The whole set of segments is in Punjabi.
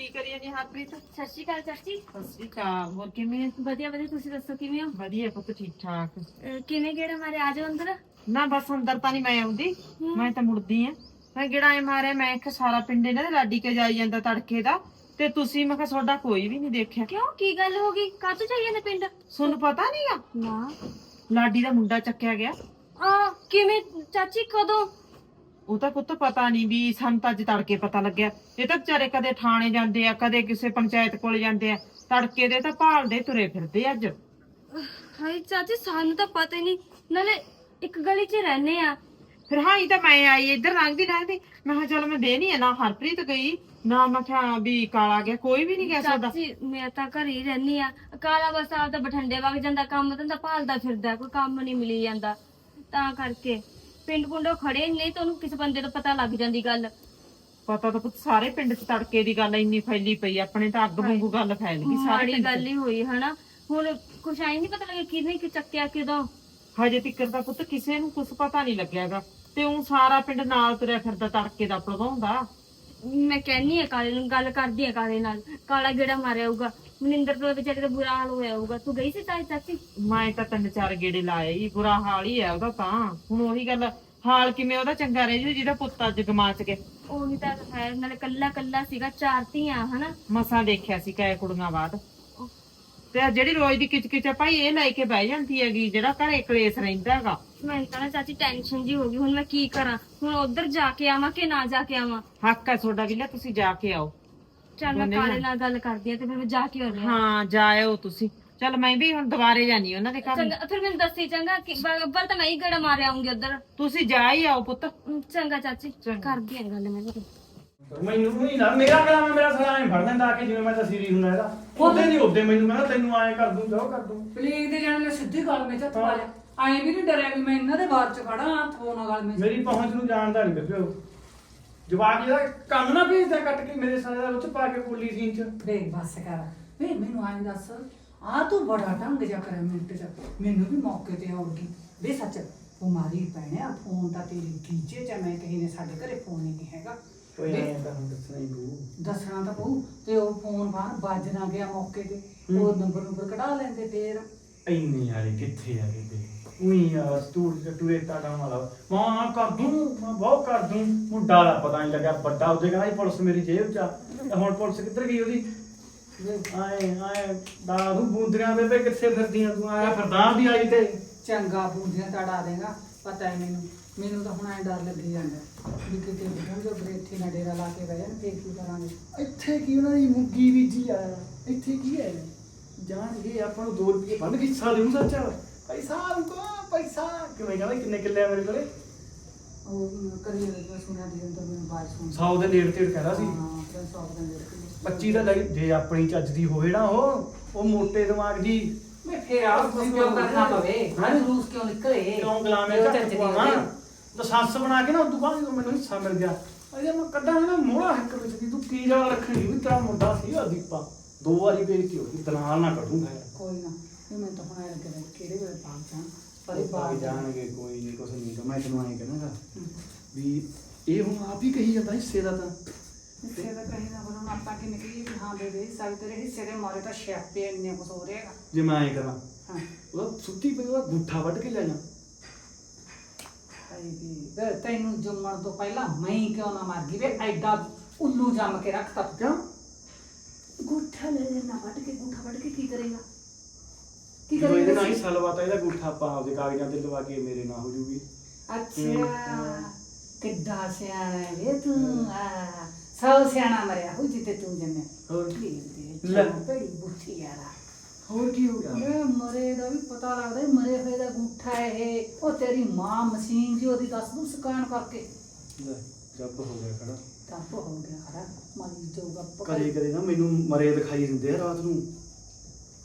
ਕੀ ਕਰੀ ਜਾਂਦੀ ਹਰਪ੍ਰੀਤ? ਸਤਿ ਸ਼੍ਰੀ ਅਕਾਲ ਚਾਚੀ। ਸਤਿ ਸ੍ਰੀ ਅਕਾਲ ਹੋਰ ਕਿਵੇਂ ਆ? ਵਧੀਆ ਵਧੀਆ ਤੁਸੀਂ ਦੱਸੋ ਕਿਵੇਂ ਹੋ? ਵਧੀਆ ਪੁੱਤ ਠੀਕ ਠਾਕ। ਅਹ ਕਿਵੇਂ ਮਾਰੇ ਆ ਜਾਓ ਅੰਦਰ। ਨਾ ਬਸ ਅੰਦਰ ਤਾਂ ਨਹੀਂ ਮੈਂ ਆਉਂਦੀ। ਮੈਂ ਤਾਂ ਮੁੜਦੀ ਆ। ਮੈਂ ਕਿਹੜਾ ਐ ਮਾਰਿਆ ਮੈਂ ਕਿ ਸਾਰਾ ਪਿੰਡ ਇਹਨਾਂ ਦੇ ਲਾਡੀ ਕੇ ਜਾਈ ਜਾਂਦਾ ਤੜਕੇ ਦਾ। ਤੇ ਤੁਸੀਂ ਮੈਂ ਕਿਹਾ ਤੁਹਾਡਾ ਕੋਈ ਵੀ ਨਹੀਂ ਦੇਖਿਆ। ਕਿਉਂ? ਕੀ ਗੱਲ ਹੋ ਗਈ? ਕਾਹਤੋਂ ਚਾਹੀਏ ਨੇ ਪਿੰਡ? ਤੁਹਾਨੂੰ ਪਤਾ ਨਹੀਂਗਾ ਨਾ। ਲਾਡੀ ਦਾ ਮੁੰਡਾ ਚੱਕਿਆ ਗਿਆ। ਆ ਕਿਵੇਂ? ਚਾਚੀ ਕਦੋਂ? ਉਹ ਤਾਂ ਪੁੱਤ ਪਤਾ ਨਹੀਂ ਵੀ ਸਾਨੂੰ ਤਾਂ ਅੱਜ ਤੜਕੇ ਪਤਾ ਲੱਗਿਆ। ਇਹ ਤਾਂ ਵਿਚਾਰੇ ਕਦੇ ਥਾਣੇ ਜਾਂਦੇ ਆ ਕਦੇ ਕਿਸੇ ਪੰਚਾਇਤ ਕੋਲ ਜਾਂਦੇ ਆ। ਤੜਕੇ ਦੇ ਤਾਂ ਭਾਲਦੇ ਤੁਰੇ ਫਿਰਦੇ ਅੱਜ। ਹਾਏ ਚਾਚੀ ਸਾਨੂੰ ਤਾਂ ਪਤਾ ਹੀ ਨਹੀਂ। ਨਾਲੇ ਇੱਕ ਗਲੀ 'ਚ ਰਹਿੰਦੇ ਆ। ਫਿਰ ਹਾਂ ਤਾਂ ਮੈਂ ਆਈ ਇੱਧਰ ਲੰਘਦੀ ਲੰਘਦੀ। ਮੈਂ ਕਿਹਾ ਚਲ ਮੈਂ ਦੇ ਨਹੀਂ ਨਾ ਹਰਪ੍ਰੀਤ ਗਈ ਨਾ ਮੈਂ ਕਿਹਾ ਵੀ ਕਾਲਾ ਗਿਆ ਕੋਈ ਵੀ ਨਹੀਂ ਗਿਆ ਸਾਡਾ ਚਾਚੀ ਮੈਂ ਤਾਂ ਘਰ ਹੀ ਰਹਿੰਦੀ ਆ। ਕਾਲਾ ਬਸ ਆਪਦਾ ਬਠੰਡੇ ਵਗ ਜਾਂਦਾ ਕੰਮ ਧੰਦਾ ਭਾਲਦਾ ਫਿਰਦਾ ਕੋਈ ਕੰਮ ਨਹੀਂ ਮਿਲੀ ਜਾਂਦਾ। ਤਾਂ ਕਰਕੇ। ਪਿੰਡ ਪੁੰਡੋਂ ਖੜੇ ਨਹੀਂ ਤਾਂ ਉਹਨੂੰ ਕਿਸੇ ਬੰਦੇ ਤੋਂ ਪਤਾ ਲੱਗ ਜਾਂਦੀ ਗੱਲ। ਪਤਾ ਤਾਂ ਪੁੱਤ ਸਾਰੇ ਪਿੰਡ 'ਚ ਤੜਕੇ ਦੀ ਗੱਲ ਇੰਨੀ ਫੈਲੀ ਪਈ ਆਪਣੇ ਤਾਂ ਅੱਗ ਵਾਂਗੂ ਗੱਲ ਫੈਲ ਗਈ ਸਾਰੇ ਮਾੜੀ ਪਿੰਡ ਗੱਲ ਹੀ ਹੋਈ ਹਨਾ? ਹੁਣ ਕੁਛ ਆਈ ਨਹੀਂ ਪਤਾ ਲੱਗਿਆ ਕਿਹਨੇ ਕਿ ਚੱਕਿਆ ਕਿਦੋਂ? ਹਜੇ ਤੱਕ ਦਾ ਪੁੱਤ ਕਿਸੇ ਨੂੰ ਕੁਝ ਪਤਾ ਨਹੀਂ ਲੱਗਿਆਗਾ ਤੇ ਉਹ ਸਾਰਾ ਪਿੰਡ ਨਾਲ ਤੁਰਿਆ ਫਿਰਦਾ ਤੜਕੇ ਦਾ ਭਲਵਾਉਂਦਾ। ਮੈਂ ਕਹਿੰਨੀ ਆ ਕਾਲੇ ਨੂੰ ਗੱਲ ਕਰਦੀ ਆ ਕਾਲੇ ਨਾਲ ਕਾਲਾ ਗੇੜਾ ਮਾਰਿਆ ਹੋਊਗਾ। ਮਨਿੰਦਰ ਤੋਂ ਵਿਚਾਰੇ ਦਾ ਬੁਰਾ ਹਾਲ ਹੋਇਆ ਹੋਊਗਾ। ਤੂੰ ਗਈ ਸੀ ਤਾਈ ਚਾਚੀ? ਮੈਂ ਤਾਂ ਤਿੰਨ ਚਾਰ ਗੇੜੇ ਲਾਏ ਹੀ ਬੁਰਾ ਹਾਲ ਹੀ ਹੈ ਉਹਦਾ ਤਾਂ। ਹੁਣ ਉਹੀ ਗੱਲ ਹਾਲ ਕਿਵੇਂ ਉਹਦਾ ਚੰਗਾ ਰਹਿ ਜੂ ਜਿਹਦਾ ਪੁੱਤ ਅੱਜ ਗਮਾਚ ਕੇ ਉਹੀ ਤਾਂ ਹੈ ਨਾਲੇ ਕੱਲਾ ਕੱਲਾ ਸੀਗਾ ਚਾਰ ਧੀਆਂ ਹਨਾ? ਮਸਾਂ ਦੇਖਿਆ ਸੀ ਕੈ ਕੁੜੀਆਂ ਬਾਅਦ। ਤੇ ਆਹ ਜਿਹੜੀ ਰੋਜ਼ ਦੀ ਕਿਚਕਿਚ ਆ ਭਾਈ ਇਹ ਲੈ ਕੇ ਬਹਿ ਜਾਂਦੀ ਹੈਗੀ ਜਿਹੜਾ ਘਰੇ ਕਲੇਸ਼ ਰਹਿੰਦਾ ਹੈਗਾ। ਮੈਂ ਤਾਂ ਨਾ ਚਾਚੀ ਟੈਨਸ਼ਨ ਜੀ ਹੋ ਗਈ ਹੁਣ ਮੈਂ ਕੀ ਕਰਾਂ? ਹੁਣ ਉਧਰ ਜਾ ਕੇ ਆਵਾਂ ਕਿ ਨਾ ਜਾ ਕੇ ਆਵਾਂ? ਹੱਕ ਹੈ ਤੁਹਾਡਾ ਵੀ ਲੈ ਤੁਸੀਂ ਜਾ ਕੇ ਆਓ। ਚੱਲ ਮੈਂ ਦੋਨੇ ਕਾਲੇ ਜਾਣੇ। ਨਾਲ ਗੱਲ ਕਰਦੀ ਆ ਤੇ ਫਿਰ ਮੈਂ ਜਾ ਕੇ ਆਉਂਦੀ ਆ ਹਾਂ ਜਾਇਓ ਤੁਸੀਂ। ਚਲ ਮੈਂ ਵੀ ਹੁਣ ਦੁਬਾਰੇ ਜਾਣੀ ਉਹਨਾਂ ਦੇ ਘਰ ਚੰਗਾ ਫਿਰ ਮੈਨੂੰ ਦੱਸੀ ਚੰਗਾ ਕਿ ਬੱਬਰ ਤਾਂ ਮੈਂ ਹੀ ਗੇੜਾ ਮਾਰਿਆ ਆਉਂਗੀ ਉਧਰ। ਤੁਸੀਂ ਜਾ ਹੀ ਆਓ ਪੁੱਤ। ਚੰਗਾ ਚਾਚੀ। ਕਰਦੀ ਆ ਗੱਲ ਮੈਂ ਵੀ। ਮੈਨੂੰ ਨਹੀਂ ਨਾ ਮੇਰਾ ਕਲਾਮ ਹੈ, ਮੇਰਾ ਸਾਲਾ ਐ ਫੜ ਲੈਂਦਾ ਆ ਕੇ ਜਿਵੇਂ ਮੈਂ ਤਾਂ ਸੀਰੀ ਹੁੰਦਾ ਇਹਦਾ। ਉਹਦੇ ਨਹੀਂ ਉਹਦੇ ਮੈਨੂੰ ਕਹਿੰਦਾ ਤੈਨੂੰ ਐ ਕਰ ਦੂੰ ਜੋ ਕਰ ਦੂੰ। ਪਲੀਗ ਦੇ ਜਾਣ ਨੇ ਸਿੱਧੀ ਗੱਲ ਵਿੱਚ ਹੱਥ ਪਾ ਲਿਆ। ਐਂ ਵੀ ਨਹੀਂ ਡਰਿਆ ਵੀ ਮੈਂ ਇਹਨਾਂ ਦੇ ਬਾਅਦ ਚ ਖੜਾ ਹੱਥ ਪੋਣਾ ਗੱਲ ਵਿੱਚ। ਮੇਰੀ ਪਹੁੰਚ ਨੂੰ ਜਾਣਦਾ ਨਹੀਂ ਬੇਬੇ ਉਹ ਜਵਾਕ ਇਹਦਾ ਕੰਮ ਨਾ ਭੇਜਦਾ ਕੱਟ ਕੇ ਮੇਰੇ ਸਾਲੇ ਦਾ ਉੱਚ ਪਾ ਕੇ ਪੁੱਲੀ ਸੀਨ ਚ। ਦੇਖ ਬਸ ਕਰ। ਵੇ ਮੈਨੂੰ ਐਂ ਦੱਸ ਆ ਤੂੰ ਬੜਾ ਢੰਗ ਜਾ ਕਰਿਆ ਮਿੰਟ ਚ। ਮੈਨੂੰ ਵੀ ਮੌਕੇ ਤੇ ਆਉਗੀ ਵੇ ਸੱਚ ਬਿਮਾਰੀ ਪੈਣਿਆ ਫੋਨ ਤਾਂ ਤੇਰੀ ਕੀਚੇ ਚ ਮੈਂ ਕਹੀ ਨੇ ਸਾਡੇ ਘਰੇ ਫੋਨ ਹੀ ਨਹੀਂ ਹੈਗਾ। ਕੋਈ ਵੇ, ਐ ਤਾਂ ਹੁਣ ਦੱਸਣਾ ਹੀ ਬੂ ਦੱਸਣਾ ਤਾਂ ਪਊ ਤੇ ਉਹ ਫੋਨ ਬਾਹਰ ਵੱਜ ਨਾ ਗਿਆ ਮੌਕੇ ਤੇ। ਉਹ ਨੰਬਰ ਨੰਬਰ ਕਢਾ ਲੈਂਦੇ ਫੇਰ। ਇੰਨੇ ਯਾਰੇ ਕਿੱਥੇ ਆ ਗਏ ਤੇ? ਉਹੀ ਯਾਰ ਤੂੰ ਟੂਏ ਤਾੜਾ ਵਾਲਾ। ਮਾਂ ਕਰ ਦੂੰ, ਮੈਂ ਬਹੁਤ ਕਰ ਦੂੰ। ਮੁੰਡਾ ਦਾ ਪਤਾ ਨਹੀਂ ਲੱਗਾ ਵੱਡਾ ਉਹਦੇ ਕਹਿੰਦਾ ਪੁਲਿਸ ਮੇਰੀ ਜੇਬ ਚ ਆ। ਤੇ ਹੁਣ ਪੁਲਿਸ ਕਿੱਧਰ ਗਈ ਉਹਦੀ? ਆਏ ਆਏ, ਦਾਰੂ ਬੂੰਦਰੀਆਂ ਬੇਬੇ ਕਿੱਥੇ ਫਿਰਦੀਆਂ ਤੂੰ? ਆਇਆ ਫਿਰਦਾ ਵੀ ਆਈ ਤੇ। ਚੰਗਾ ਬੂੰਦੀਆਂ ਤੜਾ ਦੇਗਾ, ਪਤਾ ਹੈ ਮੈਨੂੰ। ਮੈਨੂੰ ਤਾਂ ਹੁਣ ਐ ਡਰ ਲੱਗੀ ਜਾਂਦਾ, ਵੀ ਕਿਤੇ ਬੁੱਢਣ ਜੋ ਬਰੇਥੇ ਨਾ ਡੇਰਾ ਲਾ ਕੇ ਬਹਿ ਜਾਣ, ਫੇਰ ਕੀ ਕਰਾਂਗੇ? ਇੱਥੇ ਕੀ ਉਹਨਾਂ ਦੀ ਮੁੱਗੀ ਬੀਜੀ ਆ? ਇੱਥੇ ਕੀ ਹੈ? ਜਾਣਗੇ ਆਪਾਂ ਨੂੰ 2 ਰੁਪਏ ਬੰਦ ਕੇ ਹਿੱਸਾ ਦੇਉ ਸੱਚ। ਪੈਸਾ ਕੋ ਪੈਸਾ। ਕਿਵੇਂ ਕਹਿੰਦਾ ਕਿੰਨੇ ਕਿੱਲੇ ਆ ਮੇਰੇ ਕੋਲੇ? ਉਹ ਕਰੀ ਮੈਂ ਸੁਣਿਆ ਦੀ ਅੰਦਰ ਮੈਨੂੰ ਬਾਤ ਸੁਣ 100 ਦੇ ਨੇੜੇ ਤੇੜ ਕਹਿੰਦਾ ਸੀ। ਹਾਂ ਫਿਰ ਸੌ ਦਾ ਮੇਰੇ ਕੋਲ 25 ਦਾ ਲਈ ਜੇ ਆਪਣੀ ਚੱਜ ਦੀ ਹੋਵੇ ਨਾ ਉਹ ਉਹ ਮੋਟੇ ਦਿਮਾਗ ਦੀ। ਮੈਂ ਫੇਰ ਆ ਕਿਉਂ ਕਰਨਾ ਪਵੇ? ਹਾਂ ਰੂਸ ਕਿਉਂ ਨਿਕਲੇ? ਕਿਉਂ ਗਲਾਮੇ ਉਹ ਘੱਟ ਚੱਜ ਦੀ ਪਵਾਵਾਂ ਹੋਵੇ। ਲਾਇਸੈਂਸ ਬਣਾ ਕੇ ਨਾ ਉਦੋਂ ਬਾਅਦ ਜਦੋਂ ਮੈਨੂੰ ਹਿੱਸਾ ਮਿਲ ਗਿਆ। ਅਜੇ ਮੈਂ ਕੱਢਾਂ ਨਾ ਮੋੜਾ ਹੱਕ ਵਿੱਚ ਦੀ ਤੂੰ ਕੀ ਜਾਲ ਰੱਖਣੀ? ਵੀ ਤੇਰਾ ਮੁੰਡਾ ਸੀਗਾ ਦੀਪਾ। ਦੋ ਵਾਰੀ ਬੇਇੱਜ਼ਤੀ ਹੋ ਗਈ ਦਲਾਲ ਨਾ ਕੱਢੂੰਗਾ। ਕੋਈ ਨਾ। ਇਹ ਮੈਂ ਤਾਂ ਹੁਣ ਐ ਲੱਗਦਾ ਕਿਹੜੇ ਵੇਲੇ ਭਾਗ ਜਾਣ ਪਰ ਉਹ ਇਹ ਭਾਗ ਬਾਤ ਜਾਣਗੇ ਕੋਈ ਨਹੀਂ ਕੁਛ ਨਹੀਂ ਮੈਂ ਤੈਨੂੰ ਐਂ ਕਹਿਣਾਗਾ ਵੀ ਇਹ ਹੁਣ ਆਪ ਹੀ ਕਹੀ ਜਾਂਦਾ ਹਿੱਸੇ ਦਾ ਤਾਂ। ਹਿੱਸੇ ਦਾ ਕਹੀਂ ਨਾ ਬਣਾਉਣ ਆਪਾਂ ਕਿ ਨਿਕਲੀ ਵੀ ਹਾਂ ਦੇ ਦੇ ਸਾਰੇ ਤੇਰੇ ਹਿੱਸੇ ਦੇ ਮਾਰੇ ਤਾਂ ਛਾਪੇ ਇੰਨੇ ਕੁਛ ਹੋ ਰਿਹਾਗਾ ਜੇ ਮੈਂ ਐਂ ਕਰਾਂ ਹਾਂ। ਉਹਦਾ ਸੁੱਤੀ ਪਈ ਉਹਦਾ ਗੁੱਠਾ ਵੱਢ ਕੇ ਲੈ ਜਾ। ਹਾਏ ਵੀ ਵੇ ਤੈਨੂੰ ਜੰਮਣ ਤੋਂ ਪਹਿਲਾਂ ਮੈਂ ਕਿਉਂ ਨਾ ਮਰ ਗਈ? ਵੇ ਐਡਾ ਉੱਲੂ ਜੰਮ ਕੇ ਰੱਖਤਾ। ਕਿਉਂ? ਗੁੱਠਾ ਲੈ ਲੈਣਾ ਵੱਢ ਕੇ ਗੁੱਠਾ ਵੱਢ ਕੇ ਕੀ ਕਰੇਗਾ? ਕੀ ਜਦੋਂ ਇਹਦੇ ਨਾਲ ਹੀ ਕਰੇਗਾ ਸਲਵਾ ਤਾਂ ਇਹਦਾ ਗੁੱਠਾ ਆਪਾਂ ਆਪਦੇ ਕਾਗਜ਼ਾਂ ਤੇ ਲਵਾ ਕੇ ਮੇਰੇ ਨਾਲ ਹੋ ਜੂਗੀ। ਅੱਛਾ। ਕਿੱਡਾ ਸਿਆਣਾ ਹੈ ਵੇ ਤੂੰ। ਆ ਸੌ ਸਿਆਣਾ ਮਰਿਆ ਹੋ ਜਿੱਤੇ ਤੂੰ ਜੰਮਿਆ। ਹੋਰ? ਲੈ। ਲੈ। ਬੜੀ ਬੁੱਠੀ ਯਾਰਾ ਹੋਰ ਕੀ ਹੋ ਗਿਆ? ਇਹ ਮਰੇ ਦਾ ਵੀ ਪਤਾ ਲੱਗਦਾ ਇਹ ਮਰੇ ਹੋਏ ਦਾ ਗੁੱਠਾ ਇਹ। ਉਹ ਤੇਰੀ ਮਾਂ ਮਸ਼ੀਨ ਜੀ ਉਹਦੀ ਦੱਸ ਦੂੰ ਸਕਾਨ ਕਰਕੇ। ਲੈ ਜੱਬ ਹੋ ਗਿਆ ਖੜਾ। ਟੱਪ ਹੋ ਗਿਆ ਨਾ ਮੈਨੂੰ ਮਰੇ ਦਿਖਾਈ ਦਿੰਦੇ ਆ ਰਾਤ ਨੂੰ।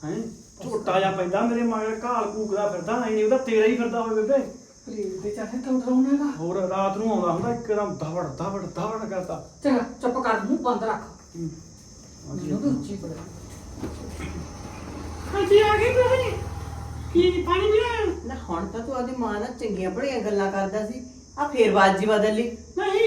ਹੈ? ਝੋਟਾ ਜਾਂ ਪੈਂਦਾ ਮੇਰੇ ਮਗਰ ਘਾਲ ਕੂਕਦਾ ਫਿਰਦਾ ਨਹੀਂ ਉਹਦਾ ਤੇਰਾ ਹੀ ਫਿਰਦਾ ਹੋਵੇ ਬੇਬੇ। ਪਲੀਜ਼ ਤੇ ਚਾਹੇ ਕਿਉਂ ਡਰਾਉਣਾਗਾ ਹੋਰ ਰਾਤ ਨੂੰ ਆਉਂਦਾ ਹੁੰਦਾ ਇੱਕਦਮ ਧਵੜ ਧਵੜ ਧਵੜ ਕਰਦਾ। ਚੰਗਾ ਚੁੱਪ ਕਰ ਮੂੰਹ ਬੰਦ ਰੱਖ। ਹੂੰ। ਮੈਨੂੰ ਤਾਂ ਉੱਚੀ ਪੜਾ ਹਾਂਜੀ ਆ ਗਏ ਤੁਸੀਂ? ਕੀ ਪਾਣੀ ਪੀਣਾ ਨਾ ਹੁਣ ਤਾਂ ਤੂੰ ਆਦੀ ਮਾਂ ਨਾਲ ਚੰਗੀਆਂ ਬੜੀਆਂ ਗੱਲਾਂ ਕਰਦਾ ਸੀ। ਆ ਫੇਰ ਬਾਜੀ ਬਦਲ ਲਈ। ਨਹੀਂ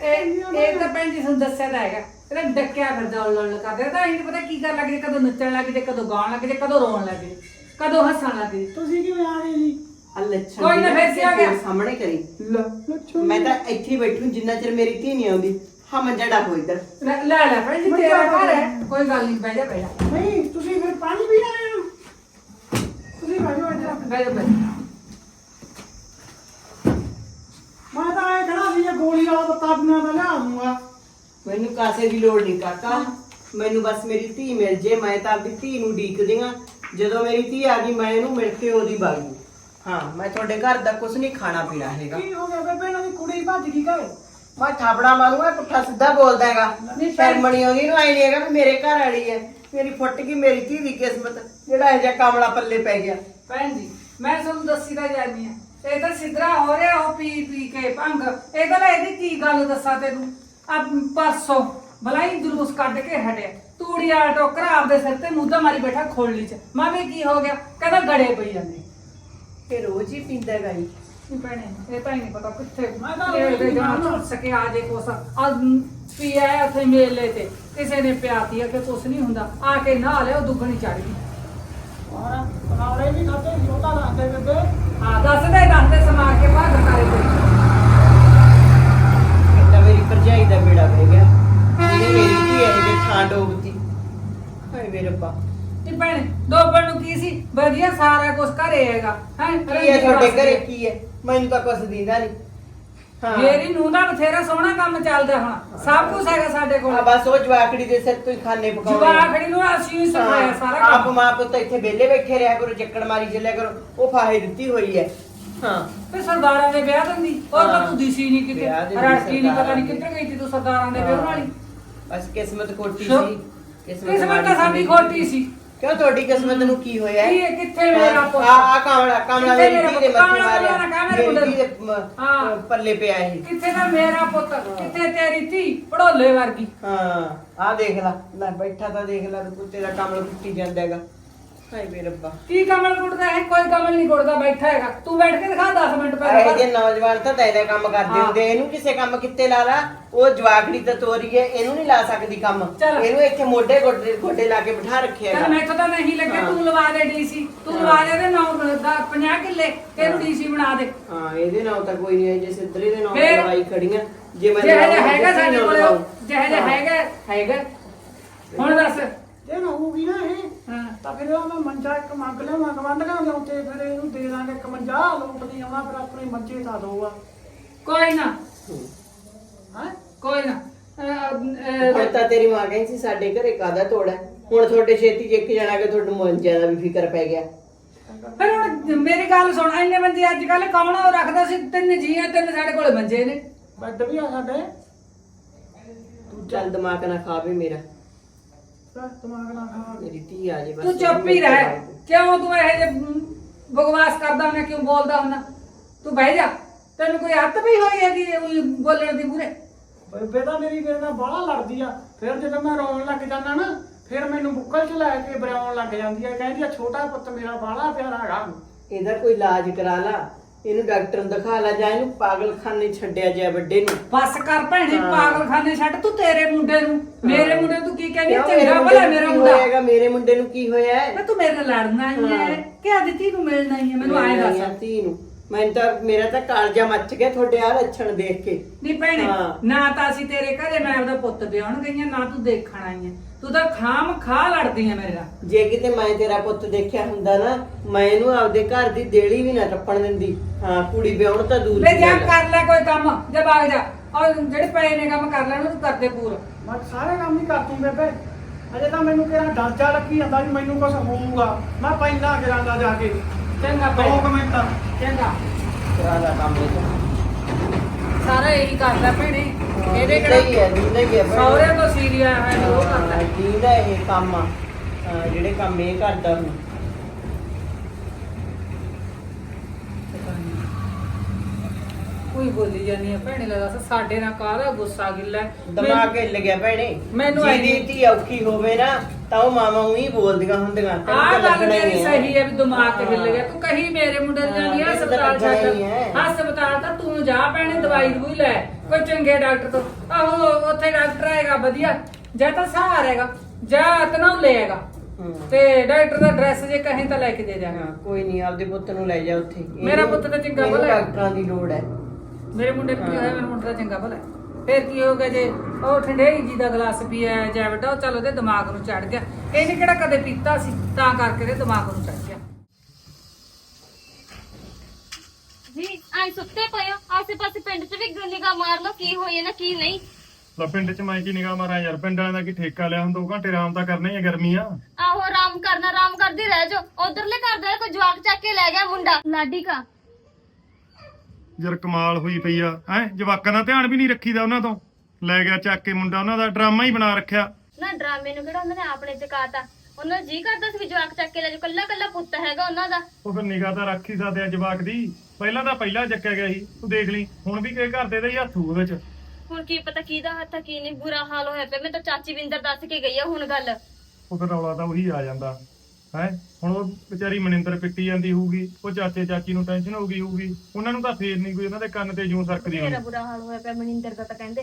ਇਹ ਇਹ ਤਾਂ ਭੈਣ ਜੀ ਤੁਹਾਨੂੰ ਦੱਸਿਆ ਤਾਂ ਹੈਗਾ। ਇਹਦਾ ਡੱਕਿਆ ਫਿਰਦਾ ਉਲ ਉਲ ਕਰਦੇ ਤਾਂ ਇਹ ਪਤਾ ਕੀ ਕਰਨ ਲੱਗ ਕਦੋਂ ਨੱਚਣ ਲੱਗ ਜੇ ਕਦੋਂ ਗਾਉਣ ਲੱਗ ਜੇ ਕਦੋਂ ਰੋਣ ਲੱਗ ਜੇ ਕਦੋਂ ਹੱਸਣ ਲੱਗ। ਜੇ ਤੁਸੀਂ ਕਿਵੇਂ ਆ ਗਏ ਜੀ? ਆ ਲੱਛਣ ਕੋਈ ਨਾ ਦੀ ਫਿਰ ਕੀ ਆ ਗਿਆ? ਸਾਹਮਣੇ ਕਰੀ। ਲੈ ਲੱਛਣ ਮੈਂ ਤਾਂ ਇੱਥੇ ਹੀ ਬੈਠੂ ਜਿੰਨਾ ਚਿਰ ਮੇਰੀ ਧੀ ਨਹੀਂ ਆਉਂਦੀ। ਹਾਂ ਮੰਜਾ ਡਾਕੋ ਇੱਧਰ। ਲੈ ਲੈ ਲੈ ਭੈਣ ਜੀ ਤੇਰਾ ਘਰ ਹੈ। ਕੋਈ ਗੱਲ ਨਹੀਂ ਬਹਿ ਜਾ ਬਹਿ ਜਾ। ਨਹੀਂ ਤੁਸੀਂ ਫਿਰ ਪਾਣੀ ਪੀਣ ਆਏ ਹੋ? ਤੁਸੀਂ ਭਾਈ ਇੱਧਰ। ਬਹਿ ਜਾ ਬਹਿ ਜਾ। ਮੈਂ ਤਾਂ ਇਹ ਖੜਾ ਸੀ ਇਹ ਗੋਲੀ ਵਾਲਾ ਪੱਤਾ ਪੀਣਾ ਤਾਂ ਲਿਆ ਦੂੰਗਾ ਮੈਨੂੰ ਕਾਸੇ ਦੀ ਲੋੜ ਨਹੀਂ ਕਾਕਾ। ਮੈਨੂੰ ਬਸ ਮੇਰੀ ਧੀ ਮਿਲ ਜੇ ਮੈਂ ਤਾਂ ਆਪਣੀ ਧੀ ਨੂੰ ਡੀਕਦੀ ਹਾਂ। ਜਦੋਂ ਮੇਰੀ ਧੀ ਆ ਗਈ ਮੈਂ ਇਹਨੂੰ ਮਿਲ ਕੇ ਉਹਦੀ ਬਾਗੀ ਹਾਂ ਮੈਂ ਤੁਹਾਡੇ ਘਰ ਦਾ ਕੁਝ ਨਹੀਂ ਖਾਣਾ ਪੀਣਾ ਹੈਗਾ। ਕੀ ਹੋ ਗਿਆ ਬੇਬੇ ਇਹਨਾਂ ਦੀ ਕੁੜੀ ਭੱਜ ਗਈ ਘਰ? ਮੈਂ ਥਾਪੜਾ ਮਾਰੂੰਗਾ ਪੁੱਠਾ ਸਿੱਧਾ ਬੋਲਦਾ ਹੈਗਾ। ਨਹੀਂ, ਸ਼ਰਮਣੀ ਆਉਂਦੀ ਨੂੰ ਆਈ ਨਹੀਂ ਹੈਗਾ ਵੀ ਮੇਰੇ ਘਰ ਵਾਲੀ ਹੈ। ਮੇਰੀ ਫੁੱਟ ਗਈ ਮੇਰੀ ਧੀ ਦੀ ਕਿਸਮਤ। ਜਿਹੜਾ ਇਹ ਜਿਹਾ ਕਾਮਲਾ ਪੱਲੇ ਪੈ ਗਿਆ। ਭੈਣ ਜੀ ਮੈਂ ਤੁਹਾਨੂੰ ਦੱਸੀ ਤਾਂ ਜਾਂਦੀ ਆ। ਇਹ ਤਾਂ ਸਿੱਧਰਾ ਹੋ ਰਿਹਾ ਉਹ ਪੀ ਪੀ ਕੇ ਭੰਗ। ਇਹ ਇਹਦੀ ਕੀ ਗੱਲ ਦੱਸਾਂ ਤੈਨੂੰ? ਆ ਪਰਸੋਂ ਬਲਾਈ ਜਲੂਸ ਕੱਢ ਕੇ ਹਟਿਆ। ਤੂੜੀ ਵਾਲਾ ਟੋਕਰਾ ਆਪਦੇ ਸਿਰ ਤੇ ਮੁੱਦਾ ਮਾਰੀ ਬੈਠਾ ਖੋਲਣੀ ਚ। ਮਾਂ ਵੀ ਕੀ ਹੋ ਗਿਆ? ਕਹਿੰਦਾ ਗੜੇ ਪਈ ਜਾਂਦੇ। ਇਹ ਰੋਜ਼ ਹੀ ਪੀਂਦਾ ਨਹੀਂ ਭੈਣੇ ਇਹ ਤਾਂ ਹੀ ਨਹੀਂ ਪਤਾ ਕਿੱਥੇ ਮੈਂ ਤਾਂ ਇਹ ਉਹੀ ਜਮਾ ਮਾਰਨਾ। ਝੁੱਟ ਸਕੇ ਆ ਜੇ ਕੁਛ। ਆ ਪੀਆ ਹੈ ਉੱਥੇ ਮੇਲੇ ਤੇ? ਕਿਸੇ ਨੇ ਪਿਆਤੀ ਆ ਕਿ ਕੁਛ ਨਹੀਂ ਹੁੰਦਾ। ਆ ਕੇ ਨਹਾ ਲਿਆ ਉਹ ਦੁੱਗਣੀ ਚੜ ਗਈ। ਔਰ ਪਕੌੜੇ ਵੀ ਖਾਦੇ ਸੀ ਉਹ ਤਾਂ ਦੱਸਦੇ ਬੇਬੇ ਹਾਂ ਦੱਸਦੇ ਦੱਸਦੇ ਸਮਾ ਕੇ ਕਰੇ ਤਾਂ ਭਰਜਾਈ ਦਾ ਬੇੜਾ ਬਹਿ ਗਿਆ। ਜਿਹਨੇ ਮੇਰੀ ਧੀ ਇਹ ਜੇ ਥਾਂ ਡੋਬਤੀ ਹਾਏ ਮੇਰੇ ਰੱਬਾ। ਤੇ ਭੈਣੇ ਦੋਬਣ ਨੂੰ ਕੀ ਸੀ? ਵਧੀਆ ਸਾਰਾ ਕੁਝ ਘਰੇ ਹੈਗਾ। ਹੈ ਕੀ ਹੈ ਤੁਹਾਡੇ ਘਰੇ? ਕੀ ਹੈ? ਮੈਨੂੰ ਤਾਂ ਕੁਛ ਦਿੰਦਾ ਨਹੀਂ ਹਾਂ। ਮੇਰੀ ਨੂੰ ਦਾ ਬਥੇਰਾ ਸੋਹਣਾ ਕੰਮ ਚੱਲਦਾ ਹੁਣ। ਸਭ ਕੁਝ ਹੈਗਾ ਸਾਡੇ ਆ ਕੋਲ ਬਸ ਉਹ ਜਵਾਕੜੀ ਦੇ ਸਿਰ ਤੋਂ ਹੀ ਖਾਣੇ ਪਕਾਉਣੇ। ਜਵਾਖੜੀ ਨੂੰ ਅਸੀਂ ਹੀ ਸਿਖਾਇਆ ਸਾਰਾ ਆਪ ਮਾਂ ਪੁੱਤ ਇੱਥੇ ਵਿਹਲੇ ਬੈਠੇ ਰਿਹਾ ਕਰੋ ਚੱਕੜ ਮਾਰੀ ਚੱਲਿਆ ਕਰੋ। ਉਹ ਫਾਹੇ ਦਿੱਤੀ ਹੋਈ ਹੈ। ਹਾਂ। ਤੇ ਸਰਦਾਰਾਂ ਦੇ ਵਿਆਹ ਦਿੰਦੀ ਔਰ ਤਾਂ। ਤੂੰ ਦਿਸੀ ਨਹੀਂ ਕਿਤੇ। ਵਿਆਹ ਰੜਕੀ ਨਹੀਂ ਪਤਾ ਨਹੀਂ ਕਿੱਧਰ ਗਈ ਸੀ ਤੂੰ ਸਰਦਾਰਾਂ ਦੇ ਵਿਆਹ ਵਾਲੀ। ਬਸ ਕਿਸਮਤ ਕੋਟੀ ਸ਼ੁਭ। ਸੀ। ਕਿਸਮਤ ਤਾਂ ਸਾਡੀ। ਖੋਟੀ ਸੀ। ਕਿਉਂ ਤੁਹਾਡੀ ਕਿਸਮਤ ਨੂੰ ਕੀ ਹੋਇਆ? ਕੀ ਹੈ, ਕਿੱਥੇ ਮੇਰਾ ਪੁੱਤ? ਆ ਆ ਕਾਮਲਾ ਕਾਮਲਾ ਕਿੱਥੇ ਮੇਰੀ ਧੀ ਦੇ? ਮੱਥੇ ਮਾਰਿਆ। ਮੇਰੇ ਦੇ। ਪੱਲੇ ਪਿਆ ਇਹ। ਕਿੱਥੇ ਦਾ ਮੇਰਾ ਪੁੱਤ? ਕਿੱਥੇ ਤੇਰੀ ਧੀ? ਪੜੋਲੇ ਵਰਗੀ। ਹਾਂ। ਆ ਦੇਖ ਲੈ। ਬੈਠਾ ਤਾਂ ਦੇਖ ਲੈ ਤੂੰ ਤੇਰਾ ਕਮਲ ਕੁੱਟੀ ਜਾਂਦਾ ਹੈਗਾ। ਹਾਏ ਮੇਰੇ ਰੱਬਾ। ਕੀ ਕਮਲ ਕੁੱਟਦਾ ਹੈ ਕੋਈ ਕਮਲ ਨਹੀਂ ਕੁੱਟਦਾ ਬੈਠਾ ਹੈਗਾ। ਤੂੰ ਬੈਠ ਕੇ ਦਿਖਾ 10 ਮਿੰਟ ਇਹ ਪਹਿਲਾਂ ਜੇ ਨੌਜਵਾਨ ਤਾਂ ਤੈਦਾ ਕੰਮ ਕਰਦੇ ਹਾਂ। ਹੁੰਦੇ ਇਹਨੂੰ ਕਿਸੇ ਕੰਮ ਕਿੱਤੇ ਲਾ ਲਾ। ਉਹ ਜਵਾਕੜੀ ਤਾਂ ਤੋਰੀ ਹੈ ਇਹਨੂੰ ਨਹੀਂ ਲਾ ਸਕਦੀ ਕੰਮ। ਚੱਲ। ਇਹਨੂੰ ਇੱਥੇ ਮੋਢੇ ਗੋਡੇ ਗੋਡੇ ਲਾ ਕੇ ਬਿਠਾ ਰੱਖਿਆ ਚੱਲ ਹੈਗਾ। ਮੈਥੋਂ ਤਾਂ ਨਹੀਂ ਲੱਗਿਆ ਹਾਂ। ਤੂੰ ਲਵਾ ਦੇ ਡੀਸੀ। ਤੂੰ ਲਵਾ ਦੇ ਤੇ 9 50 ਕਿੱਲੇ। ਤੈਨੂੰ ਡੀਸੀ ਬਣਾ ਦੇ। ਹਾਂ ਇਹਦੇ ਨਾਲ ਤਾਂ ਕੋਈ ਨਹੀਂ। ਜੇ ਸਿੱਧਰੇ ਦੇ ਨਾਲ ਫੇਰ? ਲੜਾਈ ਖੜੀਆਂ। ਜੇ ਮੈਂ ਜਿਹੜਾ ਜਿਹਾ ਲੜਾਊਂ, ਹੈਗਾ ਕਿਸੇ ਸਾਡੇ ਨਾਲ ਕੋਲੇ। ਜਿਹੜਾ ਜਿਹਾ ਹਾਂ। ਹੈਗਾ ਹੈਗਾ। ਹੁਣ ਦੱਸ। ਜੇ ਨਾ ਹੋਊਗੀ ਨਾ ਇਹ ਹਾਂ। ਤਾਂ ਫਿਰ ਉਹ ਮੈਂ ਮੰਜਾ ਇੱਕ ਮੰਗ ਲਿਆਵਾਂ ਗਵੰਡਾਂ ਦੇ ਉੱਤੇ ਫਿਰ ਇਹਨੂੰ ਦੇ ਦਾਂਗੇ ਇੱਕ ਮੰਜਾ ਲੋਟ ਨਹੀਂ ਆਉਣਾ ਫਿਰ ਆਪਣੇ ਮੰਜੇ ਲਾ ਦਊਗਾ ਕੋਈ ਨਾ। ਹੈ। ਕੋਈ ਨਾ। ਅਹ, ਹੁਣ ਤਾਂ ਤੇਰੀ ਮਾਂ ਕਹਿੰਦੀ ਸੀ ਸਾਡੇ ਘਰੇ ਕਾਦਾ ਤੋੜਾ ਹੁਣ ਤੁਹਾਡੇ ਛੇਤੀ ਜੇ ਇੱਕ ਜਣਾ ਕਿ ਤੁਹਾਡੇ ਮੁੰਜਿਆਂ ਦਾ ਵੀ ਫਿਕਰ ਪੈ ਗਿਆ। ਫਿਰ ਹੁਣ ਮੇਰੀ ਗੱਲ ਸੁਣ ਇੰਨੇ ਬੰਦੇ ਅੱਜ ਕੱਲ ਕੌਣ ਉਹ ਰੱਖਦਾ ਸੀ? ਤਿੰਨ ਜੀ ਆ ਤਿੰਨ ਸਾਡੇ ਕੋਲੇ ਮੰਜੇ ਨੇ। ਬੈੱਡ ਵੀ ਆ ਸਾਡੇ। ਤੂੰ ਚੱਲ ਦਿਮਾਗ ਨਾ ਖਾਵੇ ਮੇਰਾ। ਦਿਮਾਗ ਨਾ ਖਾ ਮੇਰੀ ਧੀ ਆ ਜੇ ਬਸ ਤੂੰ ਚੁੱਪ ਹੀ ਰਹਿ। ਕਿਉਂ ਤੂੰ ਇਹ ਜੇ ਬਕਵਾਸ ਕਰਦਾ ਹੁੰਦਾ ਕਿਉਂ ਬੋਲਦਾ ਹੁੰਦਾ? ਤੂੰ ਬਹਿ ਜਾ। ਤੈਨੂੰ ਕੋਈ ਹੱਥ ਵੀ ਹੋਈ ਹੈਗੀ ਉਹੀ ਬੋਲਣ ਦੀ ਮੂਰੇ ਬੇਬੇ ਤਾਂ ਮੇਰੀ ਮੇਰੇ ਨਾਲ ਬਾਹਲਾ ਲੜਦੀ ਆ। ਫਿਰ ਜਦੋਂ ਮੈਂ ਰੋਣ ਲੱਗ ਜਾਂਦਾ ਨਾ ਫਿਰ ਮੈਨੂੰ ਬੁੱਕਲ 'ਚ ਲੈ ਕੇ ਬਰਾਉਣ ਲੱਗ ਜਾਂਦੀ ਆ। ਕਹਿੰਦੀ ਆ ਛੋਟਾ ਪੁੱਤ ਮੇਰਾ ਬਾਹਲਾ ਪਿਆਰਾ ਹੈਗਾ। ਇਹਦਾ ਕੋਈ ਇਲਾਜ ਕਰਾ ਲਾ। ਇਹਨੂੰ ਡਾਕਟਰ ਨੂੰ ਦਿਖਾ ਲਾ ਜਾਂ ਇਹਨੂੰ ਪਾਗਲਖਾਨੇ ਛੱਡਿਆ ਜਾ ਵੱਡੇ ਨੂੰ। ਬਸ ਕਰ ਭੈਣੇ ਹਾਂ। ਪਾਗਲਖਾਨੇ ਛੱਡ ਤੂੰ ਤੇਰੇ ਮੁੰਡੇ ਨੂੰ। ਮੇਰੇ ਮੁੰਡੇ ਨੂੰ ਤੂੰ ਕੀ ਕਹਿੰਦੀ ਕਿਉਂ ਮੇਰੇ ਚੰਗਾ ਮੁੰਡੇ ਭਲਾ ਨੂੰ ਮੇਰਾ ਕੀ ਮੁੰਡਾ। ਹੋਏਗਾ ਮੇਰੇ ਮੁੰਡੇ ਨੂੰ ਕੀ ਹੋਇਆ ਹੈ? ਮੈਂ ਤੂੰ ਮੇਰੇ ਨਾਲ ਲੜਨਾ ਹੀ ਹੈ। ਹਾਂ। ਕਿ ਅਦਿਤੀ ਨੂੰ ਮਿਲਣਾ ਹੀ ਹੈ? ਮੈਨੂੰ ਆਏ ਮੇਰੀ ਦੱਸ। ਧੀ ਨੂੰ। ਮੈਨੂੰ ਤਾਂ ਮੇਰਾ ਤਾਂ ਕਾਲਜਾ ਮੱਚ ਗਿਆ ਤੁਹਾਡੇ ਆ ਲੱਛਣ ਦੇਖ ਕੇ। ਨਹੀਂ ਭੈਣੇ ਹਾਂ। ਨਾ ਤਾਂ ਅਸੀਂ ਤੇਰੇ ਘਰੇ ਮੈਂ ਆਪਦਾ ਪੁੱਤ ਵਿਆਹਣ ਗਈਆਂ ਨਾ ਤੂੰ ਦੇਖਣ ਆਈ ਹੈ ਤੂੰ ਤਾਂ ਖਾਮ ਖਾ ਲੜਦੀ ਹੈ ਮੇਰੇ। ਨਾਲ ਜੇ ਕਿਤੇ ਮੈਂ ਤੇਰਾ ਪੁੱਤ ਦੇਖਿਆ ਹੁੰਦਾ ਨਾ ਮੈਂ ਇਹਨੂੰ ਆਪਦੇ ਘਰ ਦੀ ਦੇਲੀ ਵੀ ਨਾ ਟੱਪਣ ਦਿੰਦੀ। ਹਾਂ ਕੁੜੀ ਵਿਆਹਣ ਤਾਂ ਦੂਰ ਵੇ ਦੀ ਜਾ ਗੱਲ ਹੈ। ਕਰ ਲੈ ਕੋਈ ਕੰਮ ਜਾ ਬਾਗ ਜਾ। ਔਰ ਜਿਹੜੇ ਪਏ ਨੇ ਕੰਮ ਕਰ ਲੈ ਉਹਨੂੰ ਤੂੰ ਕਰਦੇ ਪੂਰ। ਮੈਂ ਸਾਰੇ ਕੰਮ ਹੀ ਕਰ ਦੂੰ ਬੇਬੇ। ਅਜੇ ਤਾਂ ਮੈਨੂੰ ਕਿਹੜਾ ਡਾਂਚਾ ਲੱਗੀ ਜਾਂਦਾ ਵੀ ਮੈਨੂੰ ਕੁਝ ਹੋਊਗਾ। ਮੈਂ ਪਹਿਲਾਂ ਕਰਾਂਗਾ ਜਾ ਕੇ। ਚੰਗਾ ਦੋ ਭੈਣੇ। ਕੁ ਮਿੰਟ। ਚੰਗਾ। ਕਰਾ ਲਾ ਕੰਮ ਇਹ ਤਾਂ। ਸਾਰਾ ਇਹੀ ਕਰਦਾ ਭੈਣੇ। ਇਹਦੇ ਹੀ ਕਿਹੜਾ ਹੈ ਦੀਦਾ ਹੀ ਹੈ। ਸੌਰੇ ਤੋਂ ਸੀਰੀਆ ਹੈ ਉਹ ਕਰਦਾ ਹਾਂ, ਦੀਦਾ ਇਹ ਕੰਮ ਆ ਹਾਂ, ਜਿਹੜੇ ਕੰਮ ਇਹ ਕਰਦਾ ਹੁਣ ਕੋਈ ਬੋਲੀ ਜਾਨੀ ਹੈ ਭੈਣੇ ਲੈ ਦੱਸ ਸਾਡੇ ਨਾਲ ਕਾਹਦਾ ਗੁੱਸਾ ਗਿੱਲਾ ਹੈ? ਦਿਮਾਗ ਹਿੱਲ ਗਿਆ ਭੈਣੇ ਮੈਨੂੰ ਜਿਹਦੀ ਆਈ- ਧੀ ਔਖੀ ਹੋਵੇ ਨਾ ਤਾਂ ਉਹ ਮਾਮਾ ਉਹੀ ਬੋਲਦੀਆਂ ਹੁੰਦੀਆਂ ਤੈਨੂੰ ਆਹ ਤਾਂ ਗੱਲ ਲੱਗਣਾ ਹੀ ਤੇਰੀ ਹੈ। ਸਹੀ ਹੈ ਵੀ ਦਿਮਾਗ ਹਿੱਲ ਗਿਆ ਤੂੰ ਕਹੀ ਮੇਰੇ ਮੁੰਡੇ ਦੀ ਹਾਂ, ਜਾਨੀ ਤੈਨੂੰ ਤਾਂ ਹਸਪਤਾਲ ਲੱਗਣਾ ਹੀ ਛੱਡ ਹੈ। ਹਸਪਤਾਲ ਤਾਂ ਤੂੰ ਜਾ ਭੈਣੇ ਦਵਾਈ ਦਵੂਈ ਲੈ ਕੋਈ ਚੰਗੇ ਡਾਕਟਰ ਤੋਂ। ਆਹੋ ਉੱਥੇ ਡਾਕਟਰ ਆਏਗਾ ਵਧੀਆ। ਜਾਂ ਤਾਂ ਸਹਾਰ ਹੈਗਾ ਜਾਂ ਤਨਾ ਲਏਗਾ ਹੂੰ। ਤੇ ਡਾਕਟਰ ਦਾ ਐਡਰੈਸ ਜੇ ਕਹੀਂ ਤਾਂ ਲੈ ਕੇ ਦੇ ਹਾਂ ਕੋਈ ਨਹੀਂ ਆਪਦੇ ਪੁੱਤ ਨੂੰ ਲੈ ਜਾ ਉੱਥੇ। ਮੇਰਾ ਪੁੱਤ ਤਾਂ ਚੰਗਾ ਇਹਨੂੰ ਭਲਾ ਹੈ। ਡਾਕਟਰਾਂ ਦੀ ਲੋੜ ਹੈ। ਮੇਰੇ ਮੁੰਡੇ ਨੂੰ ਕੀ ਹੋਇਆ ਮੇਰੇ ਮੁੰਡੇ ਦਾ ਚੰਗਾ ਭਲਾ ਹੈ। ਫਿਰ ਕੀ ਹੋ ਗਿਆ ਜੇ ਉਹ ਠੰਡੇਰੀ ਜੀ ਦਾ ਗਲਾਸ ਪੀਆ ਜਾਂ ਬੇਟਾ ਉਹ ਚੱਲ ਉਹਦੇ ਦਿਮਾਗ ਨੂੰ ਚੜ ਗਿਆ। ਇਹਨੇ ਕਿਹੜਾ ਕਦੇ ਪੀਤਾ ਸੀ ਤਾਂ ਕਰਕੇ ਇਹਦੇ ਦਿਮਾਗ ਨੂੰ ਚੜ ਗਿਆ। ਆਏ ਸੁੱਤੇ ਪਏ ਹੋ। ਆਸੇ ਪਾਸੇ ਪਿੰਡ 'ਚ ਵੀ ਨਿਗਾਹ ਮਾਰ ਲਓ ਕੀ ਹੋਈ ਹੈ ਨਾ ਕੀ ਨਹੀਂ। ਲੈ ਪਿੰਡ ਚ ਮੈਂ ਕੀ ਨਿਗਾਹ ਮਾਰਾਂ ਯਾਰ ਪਿੰਡ ਵਾਲਿਆਂ ਦਾ ਕੀ ਠੇਕਾ ਲਿਆ ਹੁਣ 2 ਘੰਟੇ ਆਰਾਮ ਤਾਂ ਕਰਨਾ ਹੀ ਆ ਗਰਮੀ ਆ ਆਹੋ ਆਰਾਮ ਕਰਨਾ ਆਰਾਮ ਕਰਦੀ ਰਹਿ ਜਾ ਉਧਰਲੇ ਘਰ ਦਾ ਕੋਈ ਜਵਾਕ ਚੱਕ ਕੇ ਲੈ ਗਿਆ ਮੁੰਡਾ। ਲਾਡੀ ਕਾ। ਯਾਰ ਕਮਾਲ ਹੋਈ ਪਈ ਆ। ਹੈ ਜਵਾਕਾਂ ਦਾ ਧਿਆਨ ਵੀ ਨਹੀਂ ਰੱਖੀਦਾ ਉਹਨਾਂ ਤੋਂ। ਲੈ ਗਿਆ ਚੱਕ ਕੇ ਮੁੰਡਾ ਉਹਨਾਂ ਦਾ ਡਰਾਮਾ ਹੀ ਬਣਾ ਰੱਖਿਆ। ਨਾ ਡਰਾਮੇ ਨੂੰ ਕਿਹੜਾ ਉਹਨਾਂ ਨੇ ਆਪਣੇ ਚਕਾਤਾ ਉਹਨਾਂ ਦਾ ਜੀ ਕਰਦਾ ਸੀ ਵੀ ਜਵਾਕ ਚੱਕ ਕੇ ਲੈ ਜਾ ਕੱਲਾ ਕੱਲਾ ਪੁੱਤ ਹੈਗਾ ਉਹਨਾਂ ਦਾ। ਉਹ ਫਿਰ ਨਿਗਾਹ ਤਾਂ ਰੱਖ ਹੀ ਸਕਦੇ ਆ ਜਵਾਕ ਦੀ। ਪਹਿਲਾਂ ਤਾਂ ਪਹਿਲਾਂ ਚੱਕਿਆ ਗਿਆ ਸੀ ਤੂੰ ਦੇਖ ਲਈ ਹੁਣ ਵੀ ਕਿਸੇ ਘਰ ਦੇ ਦਾ ਹੱਥ ਉਹਦੇ ਚ। ਹੁਣ ਕੀ ਪਤਾ ਕਿਹਦਾ ਹੱਥ ਆ ਕੀ ਨਹੀਂ ਬੁਰਾ ਹਾਲ ਹੋਇਆ ਪਿਆ। ਮੈਂ ਤਾਂ ਚਾਚੀ ਵਿੰਦਰ ਦੱਸ ਕੇ ਗਈ ਆ ਹੁਣ ਗੱਲ। ਉਹ ਫਿਰ ਰੌਲਾ ਤਾਂ ਉਹੀ ਆ ਜਾਂਦਾ ਹੈ? ਹੁਣ ਉਹ ਵਿਚਾਰੀ ਮਨਿੰਦਰ ਪਿੱਟੀ ਜਾਂਦੀ ਹੋਊਗੀ ਉਹ ਚਾਚੇ ਚਾਚੀ ਨੂੰ ਟੈਨਸ਼ਨ ਹੋ ਗਈ ਹੋਊਗੀ। ਉਹਨਾਂ ਨੂੰ ਤਾਂ ਫੇਰ ਨਹੀਂ ਕੋਈ ਉਹਨਾਂ ਦੇ ਕੰਨ ਤੇ ਜੂੰ ਸਰਕਦੀ ਮੇਰਾ ਹੋਣੀ ਬੁਰਾ ਹਾਲ ਹੋਇਆ ਪਿਆ ਮਨਿੰਦਰ ਦਾ ਤਾਂ ਕਹਿੰਦੇ।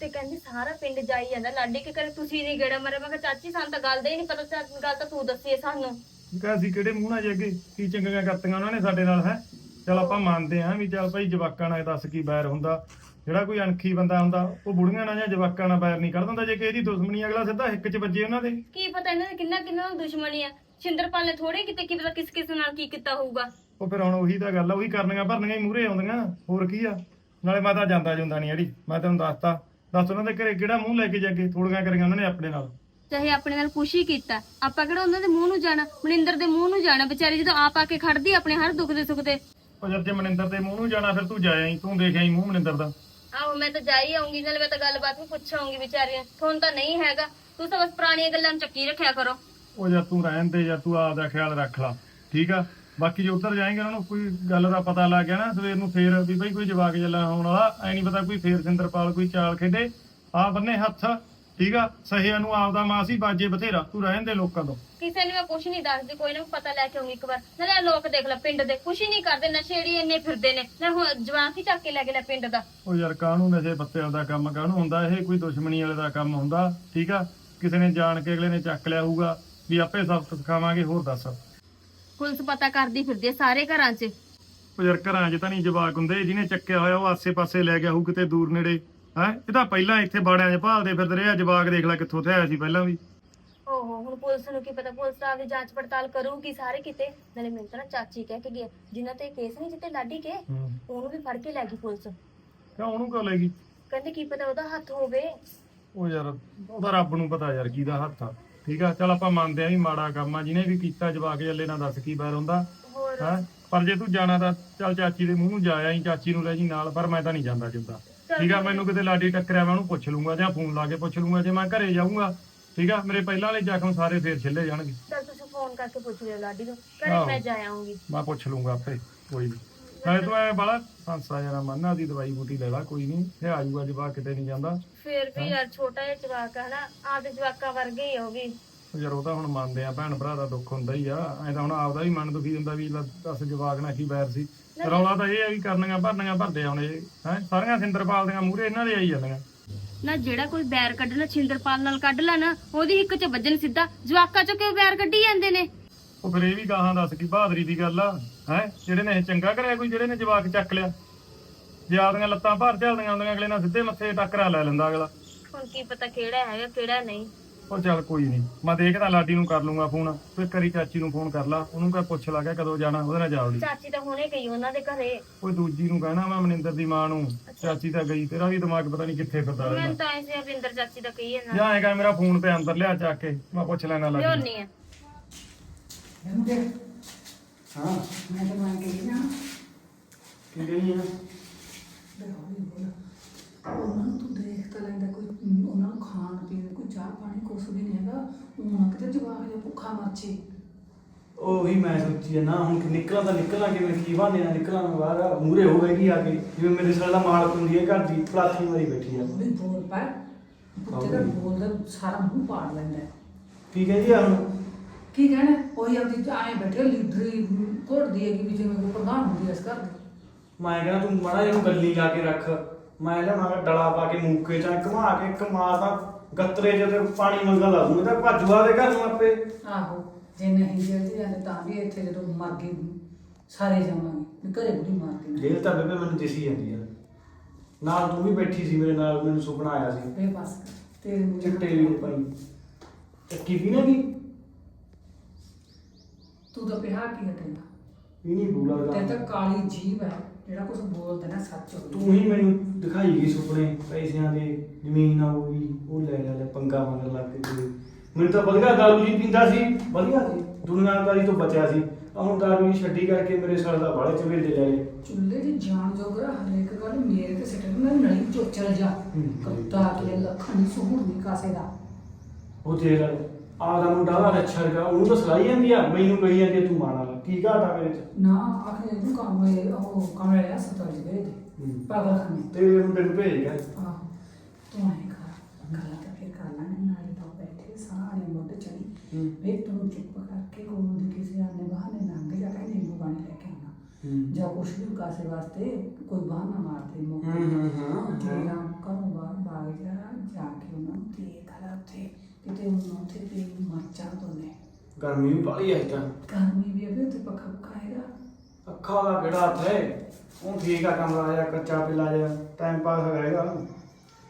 ਤੇ ਕਹਿੰਦੀ ਸਾਰਾ ਪਿੰਡ ਜਾਈ ਜਾਂਦਾ ਲਾਡੀ ਕੇ ਕਰੇ ਤੁਸੀਂ ਨਹੀਂ ਗੇੜਾ ਮਾਰੇ ਮੈਂ ਕਿਹਾ ਚਾਚੀ ਸਾਨੂੰ ਤਾਂ ਗੱਲ ਦਾ ਹੀ ਨਹੀਂ ਪਤਾ ਚੱਲ ਗੱਲ ਤਾਂ ਤੂੰ ਦੱਸੀ ਹੈ ਸਾਨੂੰ। ਕਿਹਾ ਅਸੀਂ ਕਿਹੜੇ ਮੂੰਹ ਨਾਲ ਜੱਗੇ ਕੀ ਚੰਗੀਆਂ ਕਰਤੀਆਂ ਉਹਨਾਂ ਨੇ ਸਾਡੇ ਨਾਲ ਹੈ? ਚਲ ਆਪਾਂ ਮੰਨਦੇ ਹਾਂ ਵੀ ਚੱਲ ਭਾਈ ਜਵਾਕਾਂ ਨਾਲ ਦੱਸ ਕੀ ਬੈਰ ਹੁੰਦਾ। ਜਿਹੜਾ ਕੋਈ ਅਣਖੀ ਬੰਦਾ ਹੁੰਦਾ ਉਹ ਬੁੜੀਆਂ ਨਾਲ ਜਾਂ ਜਵਾਕਾਂ ਨਾਲ ਬੈਰ ਨਹੀਂ ਕਰ ਦਿੰਦਾ। ਜੇ ਕਿ ਇਹਦੀ ਦੁਸ਼ਮਣੀ ਅਗਲਾ ਸਿੱਧਾ ਹਿੱਕ 'ਚ ਵੱਜੇ ਉਹਨਾਂ ਦੇ। ਕੀ ਪਤਾ ਇਹਨਾਂ ਦੇ ਕਿੰਨਾ ਕਿੰਨਾ ਦੁਸ਼ਮਣੀ ਆ। ਸ਼ਿੰਦਰਪਾਲ ਨੇ ਥੋੜੇ ਕਿਤੇ ਕੀ ਪਤਾ ਕਿਸ ਕਿਸ ਨਾਲ ਕੀ ਕੀਤਾ ਹੋਊਗਾ। ਉਹ ਫਿਰ ਹੁਣ ਉਹੀ ਤਾਂ ਗੱਲ ਆ ਉਹੀ ਕਰਨੀਆਂ ਭਰਨੀਆਂ ਹੀ ਮੂਹਰੇ ਆਉਂਦੀਆਂ। ਹੋਰ ਕੀ ਆ? ਨਾਲੇ ਮੈਂ ਤਾਂ ਜਾਂਦਾ ਜੁੰਦਾ ਨਹੀਂ ਅੜੀ ਮੈਂ ਤੈਨੂੰ ਦੱਸਤਾ। ਦੱਸ ਉਹਨਾਂ ਦੇ ਘਰੇ ਕਿਹੜਾ ਮੂੰਹ ਲੈ ਕੇ ਜਾਗੇ ਥੋੜੀਆਂ ਕਰੀਆਂ ਉਹਨਾਂ ਨੇ ਆਪਣੇ ਨਾਲ। ਚਾਹੇ ਆਪਣੇ ਨਾਲ ਕੁਛ ਹੀ ਕੀਤਾ। ਆਪਾਂ ਕਿਹੜਾ ਉਹਨਾਂ ਦੇ ਮੂੰਹ ਨੂੰ ਜਾਣਾ? ਮਨਿੰਦਰ ਦੇ ਮੂੰਹ ਨੂੰ ਜਾਣਾ। ਵਿਚਾਰੀ ਜਦੋਂ ਆਪ ਆ ਕੇ ਖੜਦੀ ਆ ਆਪਣੇ ਹਰ ਦੁੱਖ ਦੇ ਸੁੱਖ ਦੇ ਉਹ ਜਦ ਜੇ ਮਨਿੰਦਰ ਦੇ ਮੂੰਹ ਨੂੰ ਜਾਣਾ ਫਿਰ ਤੂੰ ਜਾਇਆ ਹੀ ਤੂੰ ਦੇਖਿਆ ਹੀ ਮੂੰਹ ਮਨਿੰਦਰ ਦਾ। ਆਹੋ ਮੈਂ ਤਾਂ ਜਾ ਹੀ ਆਉਂਗੀ ਨਾਲੇ ਮੈਂ ਤਾਂ ਗੱਲਬਾਤ ਵੀ ਪੁੱਛਾਂਗੀ ਵਿਚਾਰੀ ਨੂੰ ਤੁਹਾਨੂੰ ਤਾਂ ਨਹੀਂ ਹੈਗਾ। ਤੂੰ ਤਾਂ ਬਸ ਪੁਰਾਣੀਆਂ ਗੱਲਾਂ ਨੂੰ ਚੱਕੀ ਰੱਖਿਆ ਕਰੋ। ਉਹ ਜਾਂ ਤੂੰ ਰਹਿਣ ਦੇ ਜਾਂ ਤੂੰ ਆਪਦਾ ਖਿਆਲ ਰੱਖ ਲਾ। ਠੀਕ ਆ? ਬਾਕੀ ਜੇ ਉੱਧਰ ਜਾਏਂਗੇ ਉਹਨਾਂ ਨੂੰ ਕੋਈ ਗੱਲ ਦਾ ਪਤਾ ਲੱਗ ਗਿਆ ਨਾ ਸਵੇਰ ਨੂੰ ਫੇਰ ਵੀ ਬਈ ਕੋਈ ਜਵਾਕ ਜੱਲਾ ਹੋਣ ਵਾਲਾ ਐ ਨਹੀਂ ਪਤਾ ਕੋਈ ਫੇਰ ਸਿੰਦਰਪਾਲ ਕੋਈ ਚਾਲ ਖੇਡੇ। ਆ ਬੰਨੇ ਹੱਥ। ਠੀਕ ਆ? ਸਹਿਆ ਨੂੰ ਆਪਦਾ ਮਾਂ ਸੀ ਬਾਜੇ ਬਥੇਰਾ। ਤੂੰ ਰਹਿਣ ਦੇ ਲੋਕਾਂ ਤੋਂ। ਕਿਸੇ ਨੂੰ ਮੈਂ ਕੁਛ ਨਹੀਂ ਦੱਸਦੀ ਕੋਈ ਨਾ ਪਤਾ ਲੈ ਕੇ ਆਉਂਗੀ ਇੱਕ ਵਾਰ। ਨਾਲੇ ਆਹ ਲੋਕ ਦੇਖ ਲੈ ਪਿੰਡ ਦੇ। ਕੁਛ ਹੀ ਨਹੀਂ ਕਰਦੇ ਨਸ਼ੇੜੀ ਇੰਨੇ ਫਿਰਦੇ ਨੇ। ਨਾ ਹੁਣ ਜਵਾਕ ਹੀ ਚੱਕ ਕੇ ਲੈ ਗਏ ਲੈ ਪਿੰਡ ਦਾ। ਉਹ ਯਾਰ ਕਾਹਨੂੰ ਨਸ਼ੇ ਪੱਤਿਆਂ ਦਾ ਕੰਮ ਕਾਹਨੂੰ ਹੁੰਦਾ? ਇਹ ਕੋਈ ਦੁਸ਼ਮਣੀ ਵਾਲੇ ਦਾ ਕੰਮ ਹੁੰਦਾ ਠੀਕ ਆ? ਕਿਸੇ ਨੇ ਜਾਣ ਕੇ ਅਗਲੇ ਨੇ ਚੱਕ ਲਿਆ ਹੋਊਗਾ ਵੀ ਆਪੇ ਸਬਕ ਸਿਖਾਵਾਂਗੇ ਹੋਰ ਦੱਸ। ਪੁਲਿਸ ਪਤਾ ਕਰਦੀ ਫਿਰਦੀ ਆ ਸਾਰੇ ਘਰਾਂ 'ਚ। ਉਹ ਯਾਰ ਘਰਾਂ 'ਚ ਤਾਂ ਨਹੀਂ ਜਵਾਕ ਹੁੰਦੇ ਜਿਹਨੇ ਚੱਕਿਆ ਹੋਇਆ ਉਹ ਆਸੇ-ਪਾਸੇ ਲੈ ਗਿਆ ਹੋਊ ਕਿਤੇ ਦੂਰ ਨੇੜੇ। ਹੈ? ਇਹ ਤਾਂ ਪਹਿਲਾਂ ਇੱਥੇ ਬਾੜਿਆਂ 'ਚ ਭਾਲਦੇ ਫਿਰਦੇ ਰਹੇ ਆ ਜਵਾਕ ਦੇਖ ਲੈ ਕਿੱਥੋਂ ਤੇ ਆਇਆ ਸੀ ਪਹਿਲਾਂ ਵੀ। ਓਹੋ ਹੁਣ ਪੁਲਿਸ ਨੂੰ ਕੀ ਪਤਾ ਪੁਲਿਸ ਤਾਂ ਆਪਦੀ ਜਾਂਚ ਪੜਤਾਲ ਕਰੂਗੀ ਸਾਰੇ ਕਿਤੇ। ਨਾਲੇ ਮੈਨੂੰ ਤਾਂ ਨਾ ਚਾਚੀ ਕਹਿ ਕੇ ਗਈ ਜਿਨ੍ਹਾਂ ਤੇ ਕੇਸ ਨਹੀਂ ਜਿੱਤੇ ਲਾਡੀ ਕੇ ਉਹਨੂੰ ਵੀ ਫੜ ਕੇ ਲੈ ਗਈ ਪੁਲਿਸ। ਕਿਉਂ ਉਹਨੂੰ ਕਿਉਂ ਲੈ ਗਈ? ਕਹਿੰਦੇ ਕੀ ਪਤਾ ਉਹਦਾ ਹੱਥ ਹੋਵੇ। ਉਹ ਯਾਰ ਉਹਦਾ ਰੱਬ ਨੂੰ ਪਤਾ ਯਾਰ ਕਿਹਦਾ ਹੱਥ ਆ। ਠੀਕ ਆ ਚਲ ਆਪਾਂ ਮੰਨਦੇ ਆ ਵੀ ਮਾੜਾ ਕੰਮ ਆ ਜਿਹਨੇ ਵੀ ਕੀਤਾ ਜਵਾਕ ਜੱਲੇ ਨਾਲ ਦੱਸ ਕੀ ਬੈਰ ਹੁੰਦਾ। ਹੋਰ। ਹੈ? ਪਰ ਜੇ ਤੂੰ ਜਾਣਾ ਤਾਂ ਚੱਲ ਚਾਚੀ ਦੇ ਮੂੰਹ ਨੂੰ ਜਾਇਆ ਹੀ ਚਾਚੀ ਨੂੰ ਲੈ ਜੀ ਨਾਲ ਪਰ ਮੈਂ ਤਾਂ ਨਹੀਂ ਜਾਂਦਾ ਜਿੰਦਾ ਠੀਕ ਆ ਮੈਨੂੰ ਕਿਤੇ ਲਾਡੀ ਟੱਕਰਿਆ ਮੈਂ ਉਹਨੂੰ ਪੁੱਛ ਲੂੰਗਾ ਜਾਂ ਫੋਨ ਲਾ ਕੇ ਪੁੱਛ ਲੂੰਗਾ ਜੇ ਮੈਂ ਘਰੇ ਜਾਊਂਗਾ ਠੀਕ ਆ ਮੇਰੇ ਪਹਿਲਾਂ ਵਾਲੇ ਜ਼ਖਮ ਸਾਰੇ ਫੇਰ ਛਿੱਲੇ ਜਾਣਗੇ। ਚਲ ਤੁਸੀਂ ਫੋਨ ਕਰਕੇ ਪੁੱਛ ਲਿਓ ਲਾਡੀ ਨੂੰ ਘਰੇ ਆਹੋ। ਮੈਂ ਜਾ ਆਉਂਗੀ ਮੈਂ ਪੁੱਛ ਲੂੰਗਾ ਆਪੇ ਕੋਈ ਨਹੀਂ। ਨਾਲੇ ਤੂੰ ਐ ਬਾਲਾ ਸੰਸਾ ਜਰਾ ਮੰਨਾ ਦੀ ਦਵਾਈ ਬੂਟੀ ਲੈ ਲਾ ਕੋਈ ਨਹੀਂ ਇਹ ਆ ਜਾਊਗਾ ਜਵਾਕ ਕਿਤੇ ਨਹੀਂ ਜਾਂਦਾ। ਫੇਰ ਵੀ ਯਾਰ ਛੋਟਾ ਜਿਹਾ ਜਵਾਕ ਹੈ ਨਾ ਆਪਦੇ ਜਵਾਕਾਂ ਵਰਗੇ ਹੀ ਹੋਗੀ ਉਹ ਯਾਰ ਉਹ ਤਾਂ ਹੁਣ ਮੰਨਦੇ ਆ ਭੈਣ ਭਰਾ ਦਾ ਦੁੱਖ ਹੁੰਦਾ ਹੀ ਆ ਐ ਤਾਂ ਹੁਣ ਆਪਦਾ ਵੀ ਮਨ ਦੁਖੀ ਹੁੰਦਾ ਵੀ ਲੈ ਦੱਸ ਜਵਾਕ ਨਾਲ ਕੀ ਬੈਰ ਸੀ। ਰੌਲਾ ਤਾਂ ਇਹ ਆ ਵੀ ਕਰਨੀਆਂ ਭਰਨੀਆਂ ਭਰਦੇ ਆਉਣੇ ਹੈ? ਸਾਰੀਆਂ ਸਿੰਦਰਪਾਲ ਦੀਆਂ ਮੂਹਰੇ ਇਹਨਾਂ ਦੇ ਆਈ ਜਾਂਦੀਆਂ। ਨਾ ਜਿਹੜਾ ਕੋਈ ਬੈਰ ਕੱਢਣਾ ਛਿੰਦਰਪਾਲ ਨਾਲ ਕੱਢ ਲੈ ਨਾ ਉਹਦੀ ਹਿੱਕ 'ਚ ਵੱਜਣ ਸਿੱਧਾ ਜਵਾਕਾਂ 'ਚੋਂ ਕਿਉਂ ਬੈਰ ਕੱਢੀ ਜਾਂਦੇ ਨੇ? ਉਹ ਫਿਰ ਇਹ ਵੀ ਗਾਹਾਂ ਦੱਸ ਕੀ ਬਹਾਦਰੀ ਦੀ ਗੱਲ ਆ ਹੈ? ਜਿਹੜੇ ਨੇ ਇਹ ਚੰਗਾ ਕਰਿਆ ਕੋਈ ਜਿਹੜੇ ਨੇ ਜਵਾਕ ਚੱਕ ਲਿਆ। ਜੇ ਆਪਦੀਆਂ ਲੱਤਾਂ ਭਾਰ ਝਲਦੀਆਂ ਹੁੰਦੀਆਂ ਅਗਲੇ ਨਾਲ ਸਿੱਧੇ ਮੱਥੇ ਟੱਕਰਾ ਲੈ ਲੈਂਦਾ ਅਗਲਾ। ਹੁਣ ਕੀ ਪਤਾ ਕਿਹੜਾ ਹੈਗਾ ਕਿਹੜਾ ਨਹੀਂ। ਉਹ ਚੱਲ ਕੋਈ ਨਹੀਂ। ਮੈਂ ਦੇਖਦਾ ਲਾਡੀ ਨੂੰ ਕਰ ਲੂੰਗਾ ਫੋਨ ਫਿਰ ਕਰੀ ਚਾਚੀ ਨੂੰ ਫੋਨ ਕਰ ਲਾ। ਉਹਨੂੰ ਕਹ ਪੁੱਛ ਲਾ ਗਿਆ ਕਦੋਂ ਜਾਣਾ ਉਹਦੇ ਨਾਲ ਜਾਵੜੀ ਚਾਚੀ ਤਾਂ ਹੁਣੇ ਗਈ ਉਹਨਾਂ ਦੇ ਘਰੇ। ਉਹ ਦੂਜੀ ਨੂੰ ਕਹਿਣਾ ਮੈਂ ਮਨਿੰਦਰ ਦੀ ਮਾਂ ਨੂੰ। ਚਾਚੀ ਤਾਂ ਗਈ ਤੇਰਾ ਵੀ ਦਿਮਾਗ ਪਤਾ ਨਹੀਂ ਕਿੱਥੇ ਫਿਰਦਾ ਰਹਿੰਦਾ। ਤਾਂ ਐਸੇ ਅਵਿੰਦਰ ਚਾਚੀ ਦਾ ਕਹੀ ਜਾਂਦਾ। ਜਾਂ ਐਂ ਮੇਰਾ ਫੋਨ ਤੇ ਅੰਦਰ ਲਿਆ ਚੱਕ ਕੇ ਮੈਂ ਪੁੱਛ ਲੈਣਾ ਲਾਡੀ ਨੂੰ। ਲਿਓਨੀ ਆ। ਇਹਨੂੰ ਦੇਖ ਹਾਂ ਮੈਂ ਤਾਂ ਮੰਨ ਗਈ ਨਾ। ਕੀ ਕਹੀ ਆ? ਉਹਨਾਂ ਨੂੰ ਤੂੰ ਦੇਖ ਤਾਂ ਲੈਂਦਾ ਕੋਈ ਉਹਨਾਂ ਨੂੰ ਖਾਣ ਪੀਣ ਕੋਈ ਚਾਹ ਪਾਣੀ ਕੁਛ ਵੀ ਨਹੀਂ ਹੈਗਾ ਉਹਨਾਂ ਕਿਤੇ ਜਵਾਕ ਜਿਹਾ ਭੁੱਖਾ ਮਰਚੇ ਉਹੀ ਮੈਂ ਸੋਚੀ ਨਾ ਹੁਣ ਕਿ ਨਿਕਲਾਂ ਤਾਂ ਨਿਕਲਾਂ ਕਿਵੇਂ ਕੀ ਬਹਾਨੇ ਨਾਲ ਨਿਕਲਾਂ ਮੈਂ ਬਾਹਰ ਮੂਰੇ ਹੋਵੇਗੀ ਆ ਕੇ ਜਿਵੇਂ ਮੇਰੇ ਸਾਲ ਦਾ ਮਾਲਕ ਹੁੰਦੀ ਹੈ ਘਰ ਦੀ ਪਲਾਥੀ ਮਾਰੀ ਬੈਠੀ ਆ। ਵੀ ਬੋਲ ਪਾ ਪੁੱਤੇ ਦਾ ਬੋਲਦਾ ਸਾਰਾ ਮੂੰਹ ਪਾੜ ਲੈਂਦਾ। ਹੈ। ਕੀ ਕਹਿੰਦੀ ਆ ਹੁਣ? ਕੀ ਕਹਿਣਾ? ਉਹੀ ਆਪਦੀ ਆਏ ਬੈਠੇ ਲੀਡਰੀ ਘੋੜਦੀ ਹੈਗੀ ਵੀ ਜਿਵੇਂ ਕੋਈ ਪ੍ਰਧਾਨ ਹੁੰਦੀ ਹੈ ਇਸ ਘਰ ਦੀ। ਮੈਂ ਕਹਿੰਦਾ ਤੂੰ ਮਾੜਾ ਜਿਹਾ ਗੱਲੀ ਲਾ ਕੇ ਰੱਖ। ਮੈਂ ਲਿਆਵਾਂਗਾ ਡਲਾ ਪਾ ਕੇ ਮੂਕੇ ਚ ਘੁਮਾ ਕੇ ਕਮਾ ਤਾਂ ਗੱਤਰੇ ਜਦੋਂ ਪਾਣੀ ਮੰਗਣ ਲਾ ਦੂੰਗਾ ਤਾਂ ਭੱਜੂਆ ਦੇ ਘਰ ਨੂੰ ਆਪੇ। ਆਹੋ ਜੇ ਨਹੀਂ ਜਲਦੀ ਜਾਂਦੇ ਤਾਂ ਵੀ ਇੱਥੇ ਜਦੋਂ ਮਰ ਗਏ ਸਾਰੇ ਜਾਵਾਂਗੇ ਵੀ ਘਰੇ ਬੁੜੀ ਮਾਰ ਦੇਣਾ ਜੇਲ੍ਹ ਤਾਂ ਬੇਬੇ ਮੈਨੂੰ ਦਿਸੀ ਜਾਂਦੀ ਆ। ਨਾਲ ਤੂੰ ਵੀ ਬੈਠੀ ਸੀ ਮੇਰੇ ਨਾਲ ਮੈਨੂੰ ਸੁਪਨਾ ਆਇਆ ਸੀ। ਵੇ ਬਸ ਕਰ, ਤੇਰੇ ਮੂੰਹ ਚਿੱਟੇ ਵੀ ਭਾਈ ਚੱਕੀ ਵੀ ਨਾ ਤੂੰ ਤਾਂ ਪਿਹਾ ਕੀ ਹਟੇਗਾ ਇਹ ਨਹੀਂ ਬੂਲਾ ਤੇ ਦਾ ਤਾਂ ਕਾਲੀ ਜੀਬ ਹੈ ਜਿਹੜਾ ਕੁਝ ਬੋਲਦਾ ਨਾ ਸੱਚ ਹੋ ਤੂੰ ਹੀ ਮੈਨੂੰ ਦਿਖਾਈ ਗਈ ਸੁਪਨੇ ਪੈਸਿਆਂ ਦੇ ਜ਼ਮੀਨ ਆ ਉਹ ਵੀ ਉਹ ਲੈ ਲੈ ਲੈ ਪੰਗਾ ਮੰਗਣ ਲੱਗ ਕੇ ਤੂੰ। ਮੈਨੂੰ ਤਾਂ ਵਧੀਆ ਦਾਰੂ ਜੀ ਪੀਂਦਾ ਸੀ ਵਧੀਆ ਸੀ। ਦੁਨੀਆਦਾਰੀ ਤੋਂ ਬਚਿਆ ਸੀ। ਆਹ ਹੁਣ ਦਾਰੂ ਜੀ ਛੱਡੀ ਕਰਕੇ ਮੇਰੇ ਸਾਲ ਦਾ ਬਾਲੇ ਚਵੇਲੇ ਲੈ ਲਏ ਚੁੱਲ੍ਹੇ ਦੀ ਜਾਨ ਜੋਗਰਾ ਹਰੇਕ ਗੱਲ ਮੇਰੇ ਤੇ ਸਿੱਟ ਮੈਂ ਨਲੀ ਚੋਚਲ ਜਾ। ਹੂੰ। ਕੁੱਤਾ ਕੇ ਲੱਖਾਂ ਦੀ ਸੁਹੂਰ ਦੀ ਕਾਸੇ ਦਾ। ਉਹ ਦੇਖ ਆਦਾ ਮੁੰਡਾ ਦਾ ਅੱਛਾ ਹੈਗਾ ਉਹਨੂੰ ਤਾਂ ਸਲਾਈ ਜਾਂਦੀ ਆ ਮੈਨੂੰ ਕਹੀ ਜਾਂਦੀ ਆ, ਤੂੰ ਮਾਣਾ ਲਾ ਕੀ ਘਾਟਾ ਮੇਰੇ ਚ? ਨਾ ਆਖੇ ਇਹਨੂੰ ਕੰਮ ਇਹ ਉਹ ਕਮਰੇ ਆ ਸਤਾਈ ਦੇ ਹੂੰ। ਪਾਗਲ ਖਾਨੇ ਤੇਰੇ ਮੁੰਡੇ ਨੂੰ ਭੇਜ ਗਿਆ। ਤੂੰ ਐ ਕਰ ਗੱਲਾਂ ਤਾਂ ਫਿਰ ਕਰ ਲੈਣੇ ਨਾਲੇ ਤਾਂ ਬੈਠੇ ਸਾਰੇ ਮੁੱਢ ਚੜੀ ਹੂੰ। ਵੇ ਤੂੰ ਚੁੱਪ ਕਰਕੇ ਕੋਲ ਦੀ ਕਿਸੇ ਆਨੇ ਬਹਾਨੇ ਲੰਘ ਜਾ ਕੇ ਨਿੰਬੂ ਪਾਣੀ ਲੈ ਕੇ ਆਉਣਾ। ਜਾਂ ਕੁਛ ਵੀ ਕਾਸੇ ਵਾਸਤੇ ਕੋਈ ਬਹਾਨਾ ਮਾਰਦੇ ਮੌਕੇ ਹੂੰ, ਹੂੰ, ਹੂੰ। ਤੇ ਨਾ ਘਰੋਂ ਬਾਹਰ ਬਾਗ ਜਾ ਜਾ ਕੇ ਉਹਨਾਂ ਨੂੰ ਦੇਖ ਹਰਾ ਉੱਥੇ। ਕਿਤੇ ਉਹਨਾਂ ਉੱਥੇ ਤੇ ਮਰਚਾਂ ਤੋਂ ਨੇ ਗਰਮੀ ਵੀ ਬਾਲੀ ਆ ਤਾਂ ਗਰਮੀ ਵੀ ਅਬੇ ਉੱਥੇ ਪੱਖਾ ਪੱਖਾ ਹੈਗਾ। ਅੱਖਾਂ ਦਾ ਕਿਹੜਾ ਹੱਥ ਹੈ ਉਹ ਠੀਕ ਆ ਕਮਰਾ ਜਾਂ ਕੱਚਾ ਪਿਲਾ ਜਾ ਟਾਈਮ ਪਾਸ ਹੋਏਗਾ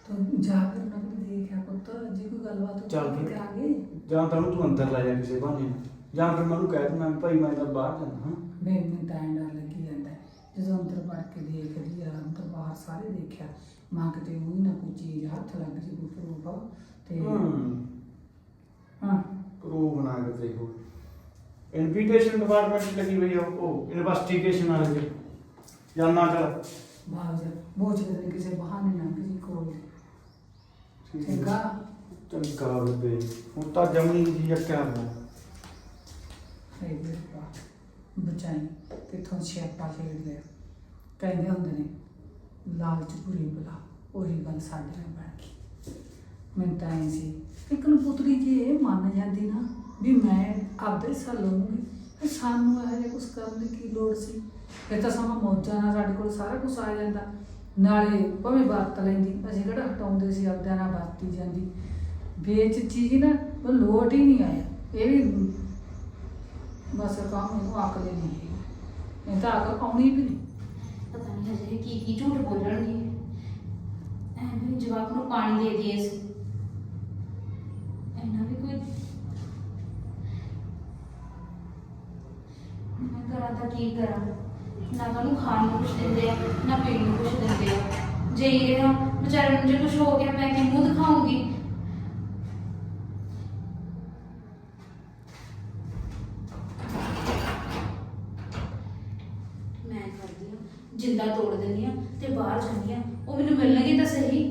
ਤੂੰ ਜਾ ਕੇ ਉਹਨਾਂ ਨੂੰ ਦੇਖਿਆ ਪੁੱਤ ਜੇ ਕੋਈ ਗੱਲਬਾਤ ਹੋਈ ਚੱਲ ਫਿਰ। ਕਰਾਂਗੇ। ਜਾਂ ਤਾਂ ਉਹਨੂੰ ਤੂੰ ਅੰਦਰ ਲੈ ਜਾ ਕਿਸੇ ਬਹਾਨੇ ਨਾਲ। ਜਾਂ ਫਿਰ ਮੈਨੂੰ ਕਹਿ ਦੇਣਾ ਵੀ ਭਾਈ ਮੈਂ ਤਾਂ ਬਾਹਰ ਜਾਣਾ ਹਾਂ। ਮੈਨੂੰ ਤਾਂ ਐਂ ਡਰ ਲੱਗੀ ਜਾਂਦਾ। ਹੈ। ਜਦੋਂ ਅੰਦਰ ਵੜ ਕੇ ਦੇਖਦੀ ਆ ਅੰਦਰ ਬਾਹਰ ਸਾਰੇ ਦੇਖਿਆ। ਮਾਂ ਕਿਤੇ ਉਹ ਨਾ ਕੋਈ ਚੀਜ਼ ਹੱਥ ਲੱਗ ਜੇ ਕੋਈ ਪ੍ਰੂਫ ਤੇ ਹੂੰ। ਹਾਂ। ਪ੍ਰੂਵ ਬਣਾ ਕੇ ਦੇਖੋ ਇਨਵੀਟੇਸ਼ਨ ਡਿਪਾਰਟਮੈਂਟ ਲੱਗੀ ਹੋਈ ਆ ਉਹ ਇਨਵੈਸਟੀਗੇਸ਼ਨ ਵਾਲੇ ਦੀ। ਜਾਨਾ ਕਰ ਬਾਹਰ ਜਾ ਬੋਝ ਦੇ ਕਿਸੇ ਬਹਾਨੇ ਨਾਲ ਕਿਸੇ ਕੋਲ। ਚੰਗਾ। ਚੰਗਾ ਬੇ ਹੁਣ ਤਾਂ ਜਮਨੀ ਜੀ ਅੱਕਿਆ ਹੋਇਆ ਹੈ ਬੇਟਾ ਬਚਾਈ। ਕਿਥੋਂ ਛੇਪਾ ਖੇਡ ਲਿਆ? ਕਹਿੰਦੇ ਹੁੰਦੇ ਨੇ ਲਾਲਚ ਬੁਰੀ ਬਲਾ ਉਹੀ ਗੱਲ ਸਾਡੇ ਨਾਲ ਬਣ ਗਈ। ਮੈਂ ਤਾਂ ਐਂ ਸੀ ਇੱਕ ਪੁੱਤਰੀ ਜੇ ਇਹ ਮੰਨ ਜਾਂਦੀ ਨਾ ਵੀ ਮੈਂ ਆਪਦੇ ਹਿੱਸਾ ਲਵਾਂਗੀ ਫਿਰ ਸਾਨੂੰ ਇਹੋ ਜਿਹਾ ਕੁਝ ਕਰਨ ਦੀ ਕੀ ਲੋੜ ਸੀ? ਫਿਰ ਤਾਂ ਸਮਾਂ ਮੌਜਾਂ ਨਾਲ ਸਾਡੇ ਕੋਲ ਸਾਰਾ ਕੁਝ ਆ ਜਾਂਦਾ। ਨਾਲੇ ਭਾਵੇਂ ਵਰਤ ਲੈਂਦੀ, ਅਸੀਂ ਕਿਹੜਾ ਹਟਾਉਂਦੇ ਸੀ ਆਪਦਿਆਂ ਨਾਲ ਵਰਤੀ ਜਾਂਦੀ। ਵੇਚ ਚੀਜ਼ ਨਾ ਉਹ ਲੋਟ ਹੀ ਨਹੀਂ ਆਇਆ। ਇਹ ਵੀ ਬਸ ਕੰਮ ਨੂੰ ਅਕਲ ਨਹੀਂ ਹੈ ਇਹ ਤਾਂ ਅਕਲ ਆਉਣੀ ਵੀ ਨਹੀਂ। ਪਤਾ ਨਹੀਂ ਹਜੇ ਕੀ ਕੀ ਝੂਠ ਬੋਲਣਗੇ। ਐਵੇਂ ਜਵਾਬ ਨੂੰ ਪਾਣੀ ਦੇ ਦਈਏ ਸੀ ਇਹਨਾਂ ਵੀ ਕੋਈ ਮੈਂ ਕਰਾਂ ਤਾਂ ਕੀ ਕਰਾਂ? ਨਾ ਤਾਂ ਉਹਨੂੰ ਖਾਣ ਨੂੰ ਕੁਛ ਦਿੰਦੇ ਆ, ਨਾ ਪੀਣ ਨੂੰ ਕੁਛ ਦਿੰਦੇ ਆ। ਜੇ ਇਹ ਰਿਹਾ ਵਿਚਾਰੇ ਨੂੰ ਜੇ ਕੁਛ ਹੋ ਗਿਆ, ਮੈਂ ਕੀ ਮੂੰਹ ਦਿਖਾਉਂਗੀ? ਮੈਂ ਕਰਦੀ ਹਾਂ, ਜਿੰਦਾ ਤੋੜ ਦਿੰਦੀ ਆ ਤੇ ਬਾਹਰ ਜਾਂਦੀ ਆ ਉਹ ਮੈਨੂੰ ਮਿਲਣਗੇ ਤਾਂ ਸਹੀ।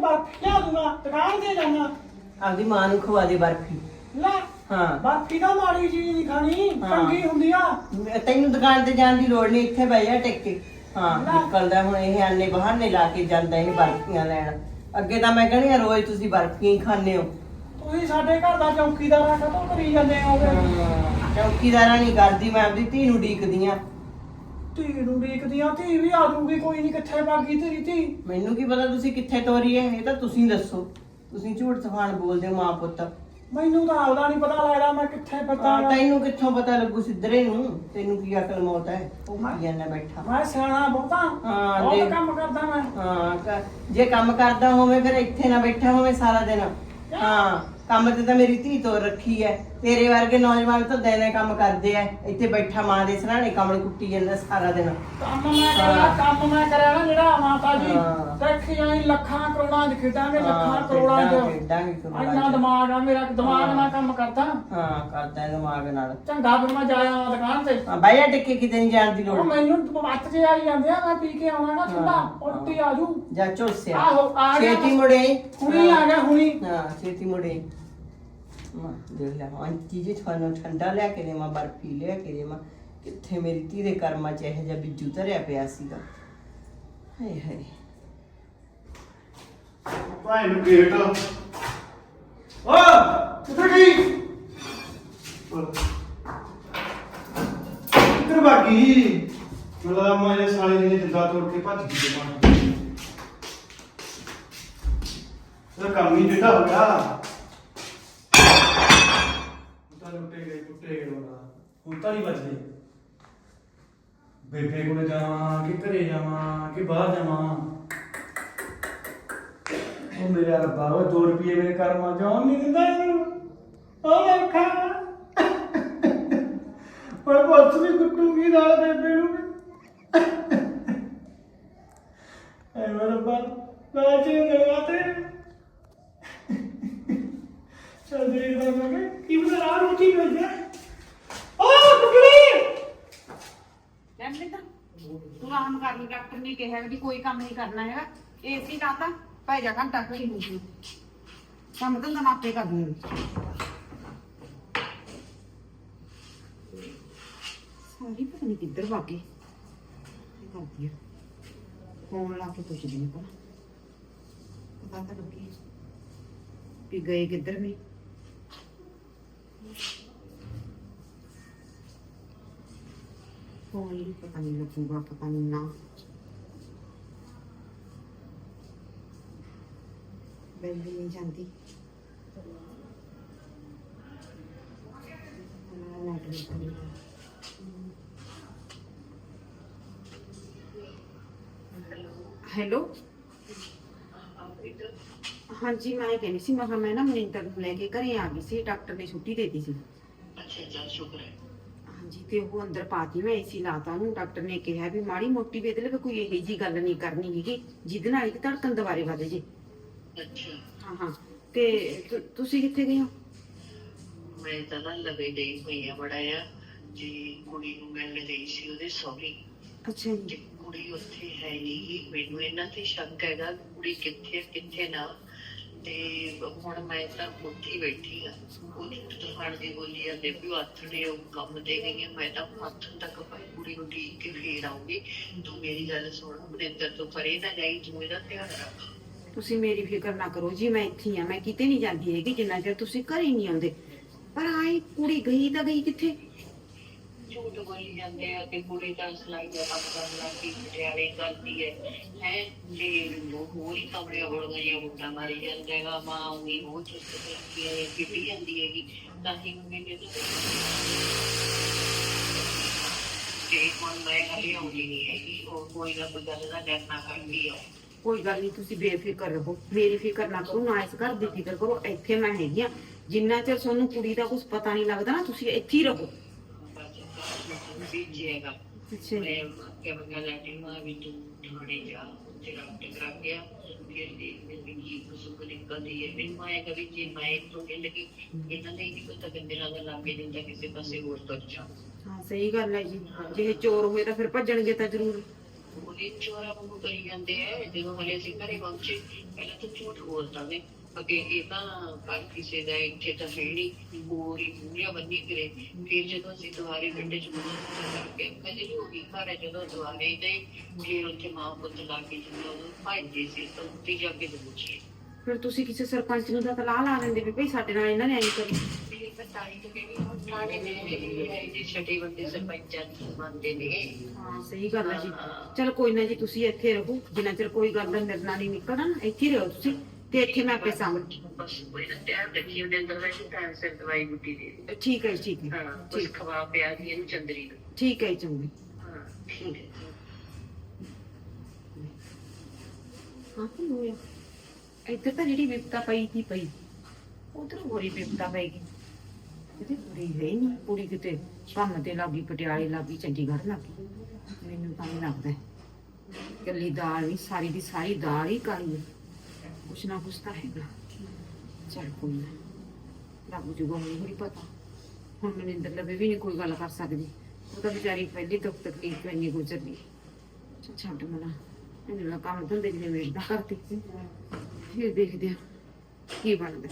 ਬਰਫੀ ਲਿਆ ਦੂੰਗਾ ਦੁਕਾਨ ਤੇ ਜਾਣਾ। ਆਪਦੀ ਮਾਂ ਨੂੰ ਖਵਾ ਦੇ ਬਰਫੀ ਲੈ ਹਾਂ। ਬਰਫੀ ਦਾ ਮਾੜੀ ਚੀਜ਼ ਨਹੀਂ ਖਾਣੀ ਹਾਂ। ਚੰਗੀ ਹੁੰਦੀ ਆ। ਤੈਨੂੰ ਦੁਕਾਨ ਤੇ ਜਾਣ ਦੀ ਲੋੜ ਨਹੀਂ ਇੱਥੇ ਬਹਿ ਜਾ ਟਿਕ ਕੇ। ਹਾਂ। ਨਿਕਲਦਾ ਹੁਣ ਇਹ ਆਨੇ ਬਹਾਨੇ ਲਾ ਕੇ ਜਾਂਦਾ ਇਹ ਬਰਫੀਆਂ ਲੈਣ। ਅੱਗੇ ਤਾਂ ਮੈਂ ਕਹਿੰਦੀ ਆ ਰੋਜ਼ ਤੁਸੀਂ ਬਰਫੀਆਂ ਹੀ ਖਾਂਦੇ ਹੋ। ਤੁਸੀਂ ਸਾਡੇ ਘਰ ਦਾ ਚੌਕੀਦਾਰ ਆ ਕਦੋਂ ਕਰੀ ਜਾਂਦੇ ਹੋਗੇ ਹਾਂ, ਚੌਕੀਦਾਰਾਂ ਨਹੀਂ ਕਰਦੀ ਮੈਂ ਆਪਦੀ ਧੀ ਨੂੰ ਡੀਕਦੀ ਆ। ਧੀ ਨੂੰ ਵੇਖਦੀਆਂ ਧੀ ਵੀ ਆ ਕੋਈ ਨਹੀਂ ਕਿੱਥੇ ਭਾਗੀ ਤੇਰੀ ਧੀ। ਮੈਨੂੰ ਕੀ ਪਤਾ ਤੁਸੀਂ ਕਿੱਥੇ ਤੋਰੀ ਹੈ ਇਹ ਤਾਂ ਤੁਸੀਂ ਦੱਸੋ। ਤੁਸੀਂ ਝੂਠ ਸਫਾਨ ਬੋਲਦੇ ਹੋ ਮਾਂ ਪੁੱਤ। ਮੈਨੂੰ ਤਾਂ ਆਪਦਾ ਨਹੀਂ ਪਤਾ ਲੱਗਦਾ ਮੈਂ ਕਿੱਥੇ ਹਾਂ, ਤੈਨੂੰ ਕਿੱਥੋਂ ਪਤਾ ਲੱਗੂ ਸਿੱਧਰੇ ਨੂੰ? ਤੈਨੂੰ ਕੀ ਅਕਲ ਮੌਤ ਹੈ ਉਹ ਮੈਂ- ਕੀ ਜਾਂਦਾ ਬੈਠਾ। ਮੈਂ ਸਿਆਣਾ ਬਹੁਤਾ। ਹਾਂ, ਬਹੁਤ ਦੇਖ। ਕੰਮ ਕਰਦਾ ਮੈਂ। ਹਾਂ ਕ- ਜੇ ਕੰਮ ਕਰਦਾ ਹੋਵੇ ਫਿਰ ਇੱਥੇ ਨਾ ਬੈਠਾ ਹੋਵੇ ਸਾਰਾ ਦਿਨ। ਹਾਂ। ਕੰਮ ਤੇ ਤਾਂ ਮੇਰੀ ਧੀ ਤੋਂ ਰੱਖੀ ਐ। ਤੇਰੇ ਵਰਗੇ ਨੌਜਵਾਨ ਤਾਂ ਦਿਨੇ ਕੰਮ ਕਰਦੇ ਐ। ਇੱਥੇ ਬੈਠਾ ਮਾਂ ਦੇ ਸਰਾਣੇ ਕਮਲ ਕੁੱਟੀ ਜਾਂਦਾ ਸਾਰਾ ਦਿਨ। ਕੰਮ ਮੈਂ ਕਰਿਆ ਕੰਮ ਮੈਂ ਕਰਿਆ ਨਾ ਜਿਹੜਾ ਮਾਤਾ ਜੀ ਹਾਂ। ਕੇ ਆਏ ਲੱਖਾਂ ਕਰੋੜਾਂ ਚ ਖੇਡਾਂਗੇ ਹਾਂ, ਲੱਖਾਂ ਕਰੋੜਾਂ ਖੇਡਾਂਗੇ, ਚ। ਖੇਡਾਂਗੇ ਕਰੋੜਾਂ ਇੰਨਾ ਚ। ਦਿਮਾਗ ਆ ਮੇਰਾ ਦਿਮਾਗ ਨਾਲ ਕੰਮ ਕਰਦਾ। ਹਾਂ ਕਰਦਾ ਹੈ ਦਿਮਾਗ ਨਾਲ। ਚੰਗਾ ਫਿਰ ਮੈਂ ਜਾਇਆ ਆਵਾਂ ਦੁਕਾਨ ਤੇ। ਹਾਂ ਬਾਈ ਟਿੱਕੇ ਕਿਤੇ ਨਹੀਂ ਜਾਣ ਦੀ ਉਹ ਲੋੜ ਮੈਨੂੰ ਵੱਤ ਜੇ ਆਈ ਜਾਂਦੇ ਆ ਮੈਂ ਪੀ ਕੇ ਆਉਣਾ ਨਾ ਠੰਡਾ ਹਾਂ, ਉਲਟੀ ਆ ਜੂ। ਜਾ ਝੋਸਿਆ। ਆਹੋ, ਆ ਗਿਆ ਛੇਤੀ ਬਸ। ਮੁੜੇ। ਹੁਣੀ ਆ ਗਿਆ ਹੁਣੀ। ਹਾਂ ਛੇਤੀ ਮੁੜੇ। ਮਾ ਦੇਖ ਲੈ ਆਂਟੀ ਜੀ ਤੁਹਾਨੂੰ ਠੰਡਾ ਲਿਆ ਕੇ ਦੇਵਾਂ, ਬਰਫੀ ਲਿਆ ਕੇ ਦੇਵਾਂ। ਕਿੱਥੇ ਮੇਰੀ ਧੀ ਦੇ ਕਰਮਾਂ ਚ ਇਹੋ ਜਿਹਾ ਬਿੱਜੂ ਧਰਿਆ ਪਿਆ ਸੀਗਾ? ਹਾਏ ਹਾਏ। ਭਾਈ ਨੂੰ ਗੇਟ ਓ, ਕਿੱਧਰ ਗਈ? ਕਿੱਧਰ ਭਾਗੀ ਮਤਲਬ ਮੇਰੇ ਸਾਲੇ ਨੇ ਜਿੰਦਾ ਤੋੜ ਕੇ ਭੱਜ ਗਈ ਜਮਾਨ ਇਹ ਕੰਮ ਹੀ ਜਿੱਡਾ ਹੋ ਗਿਆ। ਤਾਂ ਲੁੱਟੇ ਗਏ ਟੁੱਟੇ ਗਏ ਉਹਨਾਂ ਹੁਣ ਤਾਂ ਨਹੀਂ ਬਚਦੇ ਬੇਬੇ ਕੋਲੇ ਜਾਵਾਂ, ਕਿ ਘਰੇ ਜਾਵਾਂ, ਕਿ ਬਾਹਰ ਜਾਵਾਂ। ਉਹ ਮੇਰੇ ਰੱਬਾ ਉਹ 2 ਰੁਪਏ ਮੇਰੇ ਕਰਮਾਂ ਚੋਂ ਨਹੀਂ ਦਿੰਦਾ ਇਹਨੂੰ। ਉਹ ਅੱਖਾਂ। ਉਹ ਪੁਲਿਸ ਵੀ ਕੁੱਟੂਗੀ ਨਾਲ ਬੇਬੇ ਨੂੰ ਐ ਮੇਰੇ ਰੱਬਾ, ਮੈਂ ਚੇਂਜ ਕਰਵਾਤੇ ਚੱਲ ਦੇ ਦਾ ਮੈਂ ਕੀ ਬਣਾ ਆ ਰੋਟੀ ਹੋ ਜਾ ਓ ਕੁਕੜੀ ਜੈਮਲਿੰਦਰ ਤੂੰ ਆਹਮ ਕਰਨੀ ਡਾਕਟਰ ਨੇ ਕਿਹਾ ਵੀ ਕੋਈ ਕੰਮ ਨਹੀਂ ਕਰਨਾ ਹੈਗਾ ਏਸੀ ਲਾਤਾ ਭਾਈ ਜਾ ਘੰਟਾ ਕੋਈ ਨਹੀਂ ਕੰਮ ਤਾਂ ਮੈਂ ਆਪੇ ਕਰ ਦੂੰਗੀ ਸਾਰੀ ਪਤਾ ਨਹੀਂ ਕਿੱਧਰ ਵਾਗੇ ਕੀ ਕਰਦੀ ਆ ਫੋਨ ਲਾ ਕੇ ਪੁੱਛਦੀ ਹਾਂ ਭਲਾ ਪਤਾ ਤਾਂ ਲੱਗੀ ਵੀ ਗਏ ਕਿੱਧਰ ਵੀ ਫੋਨ ਹੀ ਪਤਾ ਨਹੀਂ ਲੱਗੂਗਾ ਪਤਾ ਨਹੀਂ ਨਾ ਬੈਲ ਵੀ ਨਹੀਂ ਜਾਂਦੀ ਨੈਟਵਰਕ ਨਹੀਂ ਹੈਲੋ ਹਾਂਜੀ ਮੈਂ ਇਹ ਕਹਿੰਦੀ ਸੀ ਮੈਂ ਕਿਹਾ ਮੈਂ ਨਾ ਮਨਿੰਦਰ ਨੂੰ ਲੈ ਕੇ ਘਰੇ ਆ ਗਈ ਸੀ ਡਾਕਟਰ ਨੇ ਛੁੱਟੀ ਦੇ ਦਿੱਤੀ ਸੀ ਅੱਛਾ ਚੱਲ ਸ਼ੁਕਰ ਹੈ ਹਾਂਜੀ ਤੇ ਉਹ ਅੰਦਰ ਪਾਤੀ ਮੈਂ ਏਸੀ ਲਾਤਾ ਉਹਨੂੰ। ਡਾਕਟਰ ਨੇ ਕਿਹਾ ਵੀ ਮਾੜੀ ਮੋਟੀ ਵੇਦ ਲਵੇ ਕੋਈ ਇਹੋ ਜੀ ਗੱਲ ਨਹੀਂ ਕਰਨੀ ਹੈਗੀ ਜਿਹਦੇ ਨਾਲ ਇੱਕ ਧੜਕਣ ਦੁਬਾਰੇ ਵਧੇ ਜੇ। ਅੱਛਾ। ਹਾਂ ਹਾਂ। ਤੇ ਤੁ- ਤੁਸੀਂ ਕਿੱਥੇ ਗਏ ਹੋ? ਮੈਂ ਤਾਂ ਨਾ ਲਵੇ ਗਈ ਹੋਈ ਆ ਬੜਾ ਆ। ਜੀ ਕੁੜੀ ਨੂੰ ਮਿਲਣ ਗਈ ਸੀ ਉਹਦੇ ਸਹੁਰੇ। ਅੱਛਾ ਤੇ ਜੀ ਕੁੜੀ ਉੱਥੇ ਹੈ ਨਹੀਂ ਮੈਨੂੰ ਇਹਨਾਂ ਤੇ ਸ਼ੱਕ ਹੈਗਾ ਵੀ ਕੁੜੀ ਕਿੱਥੇ ਆ, ਕਿੱਥੇ ਨਾ। ਤੇ ਹੁਣ ਮੈਂ ਤਾਂ ਉੱਥੇ ਬੈਠੀ ਆ। ਉਹ ਦੁਕਾਨ ਦੀ ਬੋਲੀ ਜਾਂਦੇ ਵੀ ਆਥਣੇ ਉਹ ਕੰਮ ਤੇ ਗਈ ਆ। ਮੈਂ ਤਾਂ ਹੱਥ ਤੱਕ ਭਾਈ ਕੁੜੀ ਨੂੰ ਠੀਕ ਕੇ ਫੇਰ ਆਉਂਗੀ ਤੂੰ ਮੇਰੀ ਗੱਲ ਸੁਣ, ਮਨਿੰਦਰ, ਤੋਂ ਪਰੇ ਨਾ ਜਾਈ, ਤੂੰ ਇਹਦਾ ਧਿਆਨ ਰੱਖ। ਤੁਸੀਂ ਮੇਰੀ ਫਿਕਰ ਨਾ ਕਰੋ ਜੀ, ਮੈਂ ਇੱਥੇ ਆ। ਮੈਂ ਕਿਤੇ ਨਹੀਂ ਜਾਂਦੀ ਹੈਗੀ ਜਿੰਨਾ ਚਿਰ ਤੁਸੀਂ ਘਰੇ ਨਹੀਂ ਆਉਂਦੇ। ਪਰ ਆਈ ਕੁੜੀ ਗਈ ਤਾਂ ਗਈ ਕਿੱਥੇ? ਝੂਠ ਬੋਲੀ ਜਾਂਦੇ ਆ ਕਿ ਕੁੜੀ ਦਾ ਸਲਾਈ ਦਾ ਕੰਮ ਕਰਨ ਲੱਗ ਗਈ ਪਟਿਆਲੇ ਕਰਦੀ ਹੈ ਹੈ ਤੇ ਉਹ ਹੋਰ ਹੀ ਕਮਰੇ ਵੜ ਗਈ ਮੁੰਡਾ ਮਾਰੀ ਜਾਂਦਾ ਹੈਗਾ ਮਾਂ ਉਹੀ ਬਹੁਤ ਚੁਸਤ ਕਰਦੀ ਹੈ ਕਿੱਡੀ ਜਾਂਦੀ ਹੈਗੀ ਤਾਂ ਹੀ ਮੈंने ਤਾਂ ਤੇ ਹੁਣ ਮੈਂ ਹਲੇ ਆਉਂਦੀ ਨਹੀਂ ਹੈਗੀ ਉਹ ਕੋਈ ਨਾ ਕੋਈ ਗੱਲ ਦਾ ਕਰਨਾ ਕਰਦੀ ਆ ਕੋਈ ਗੱਲ ਨਹੀਂ ਤੁਸੀਂ ਬੇਫਿਕਰ ਰਹੋ ਮੇਰੀ ਫਿਕਰ ਨਾ ਕਰੋ ਨਾ ਇਸ ਘਰ ਦੀ ਫਿਕਰ ਕਰੋ ਇੱਥੇ ਮੈਂ ਹੈਗੀ ਆ ਜਿੰਨਾ ਚਿਰ ਤੁਹਾਨੂੰ ਕੁੜੀ ਦਾ ਕੁਝ ਪਤਾ ਨਹੀਂ ਲੱਗਦਾ ਨਾ ਤੁਸੀਂ ਇੱਥੇ ਹੀ ਰਹੋ ਬੀਜੇਗਾ ਅੱਛਾ ਜੀ। ਮੈਂ ਕਿ ਮੈਂ ਲੈਟੀ ਮਾਂ ਵੀ ਤੂੰ ਥਾਣੇ ਜਾ ਤੇਰਾ ਟਕਰਾ ਗਿਆ ਫਿਰ ਦੀ ਮੇਰੀ ਕੀ ਕੁਸੁਕ ਨਿਕਲਦੀ ਹੈ ਫਿਰ ਮੈਂ ਕभी ਜੇ ਮੈਂ ਤੋਂ ਜ਼ਿੰਦਗੀ ਇਹਨਾਂ ਨੇ ਨਹੀਂ ਪਤਾ ਕਿ ਮੇਰਾ ਦਾ ਲਾਗੇ ਜਿੰਦਾ ਕਿਸੇ ਪਾਸੇ ਹੋਰ ਤੋਂ ਜਾ ਹਾਂ ਸਹੀ ਗੱਲ ਹੈ ਜੀ ਜੇ ਇਹ ਚੋਰ ਹੋਏ ਤਾਂ ਫਿਰ ਭੱਜਣਗੇ ਤਾਂ ਜ਼ਰੂਰ ਉਹਦੇ ਚੋਰਾ ਵਾਂਗੂ ਕਰੀ ਜਾਂਦੇ ਐ ਜਦੋਂ ਹਲੇ ਅਸੀਂ ਘਰੇ ਪਹੁੰਚੇ ਪਹਿਲਾਂ ਤਾਂ ਝੂਠ ਬੋਲਦਾ ਨੇ ਕਿ ਇਹ ਤਾਂ ਘਰ ਕਿਸੇ ਦਾ ਇੱਥੇ ਤਾਂ ਹੈ ਨਹੀਂ ਮੋਰੀ ਮੂਰੀਆਂ ਬੰਨੀ ਕਰੇ ਫਿਰ ਜਦੋਂ ਅਸੀਂ ਦੁਆਰੇ ਪਿੰਡ ਚ ਮੁੰਡੇ ਕਰਕੇ ਕਹਿੰਦੇ ਜੀ ਉਹ ਵੀ ਘਰ ਹੈ ਜਦੋਂ ਦੁਆਰੇ ਤੇ ਫਿਰ ਉੱਥੇ ਮਾਂ ਪੁੱਤ ਲਾ ਕੇ ਜਦੋਂ ਉਹ ਭਾਈਦੇ ਸੀ ਤਾਂ ਉੱਤੇ ਜਾ ਕੇ ਪੁੱਛੇ ਫਿਰ ਤੁਸੀਂ ਕਿਸੇ ਸਰਪੰਚ ਨੂੰ ਤਾਂ ਤਲਾਹ ਲਾ ਲੈਂਦੇ ਵੀ ਭਈ ਸਾਡੇ ਨਾਲ ਇਹਨਾਂ ਨੇ ਐਂ ਕਰੀ ਇਹ ਪਤਾਈ ਤਾਂ ਕਿ ਹੁਣ ਥਾਣੇ ਦੇ ਇਹ ਜੀ ਛੱਡੇ ਬੰਦੇ ਸਰਪੰਚਾਂ ਦੀ ਮੰਨਦੇ ਨੇ ਹਾਂ ਸਹੀ ਗੱਲ ਹੈ ਜੀ ਚਲ ਕੋਈ ਨਾ ਜੀ ਤੁਸੀਂ ਇੱਥੇ ਰਹੋ। ਜਿੰਨਾ ਚਿਰ ਕੋਈ ਗੱਲ ਦਾ ਨਿਰਣਾ ਨਹੀਂ ਨਿਕਲਣਾ ਨਾ, ਇੱਥੇ ਹੀ ਰਹੋ ਤੁਸੀਂ। ਤੇ ਇੱਥੇ ਮੈਂ ਆਪੇ ਸਾਂਭ ਬਸ ਕੋਈ ਨਾ ਧਿਆਨ ਰੱਖੀ ਉਹਦੇ ਅੰਦਰ ਵੈਸੇ ਟਾਈਮ ਸਿਰ ਦਵਾਈ ਬੁੱਟੀ ਦੇ ਦੇ ਠੀਕ ਹੈ ਜੀ, ਠੀਕ ਹੈ। ਹਾਂ ਕੁਝ ਠੀਕ। ਖਵਾ ਪਿਆ ਦੀ ਇਹਨੂੰ ਚੰਦਰੀ ਨੂੰ। ਠੀਕ ਹੈ ਜੀ, ਚੰਗੀ। ਹਾਂ ਠੀਕ ਹੈ। ਹਾਂ ਕੀ ਹੋਇਆ ਇੱਧਰ ਤਾਂ ਜਿਹੜੀ ਵਿਪਤਾ ਪਈ ਕੀ ਪਈ। ਉਧਰ ਹੋਰੀ ਵਿਪਤਾ ਪਈਗੀ ਇਹਦੇ ਕੁੜੀ ਹੈ ਨਹੀਂ ਕੁੜੀ ਕਿਤੇ ਕੰਮ ਤੇ ਲੱਗੀ ਪਟਿਆਲੇ ਲੱਗੀ ਚੰਡੀਗੜ੍ਹ ਲੱਗੀ ਮੈਨੂੰ ਤਾਂ ਨਹੀਂ ਲੱਗਦਾ। ਕੱਲੀ ਦਾਲ ਨਹੀਂ ਸਾਰੀ ਦੀ ਸਾਰੀ ਦਾਲ ਹੀ ਕਾਲੀ ਹੈ ਕੁਛ ਨਾ ਕੁਛ ਤਾਂ ਹੈਗਾ ਚੱਲ ਕੋਈ ਨਾ ਰੱਬ ਜੂਗਾ ਮੈਨੂੰ ਨਹੀਂ ਪਤਾ ਹੁਣ ਮਨਿੰਦਰ ਲਵੇ ਵੀ ਨਹੀਂ ਕੋਈ ਗੱਲ ਕਰ ਸਕਦੀ ਉਹ ਤਾਂ ਵਿਚਾਰੀ ਪਹਿਲੀ ਦੁੱਖ ਤਕਲੀਫ ਇੰਨੀ ਗੁਜ਼ਰਦੀ ਚੱਲ ਛੱਡ ਮਨਾ ਇਹਨੂੰ ਕੰਮ ਧੰਦੇ ਜਿਹੜੇ ਵੇਚਦਾ ਕਰਤੀ ਫਿਰ ਦੇਖਦੇ ਆ ਕੀ ਬਣਦਾ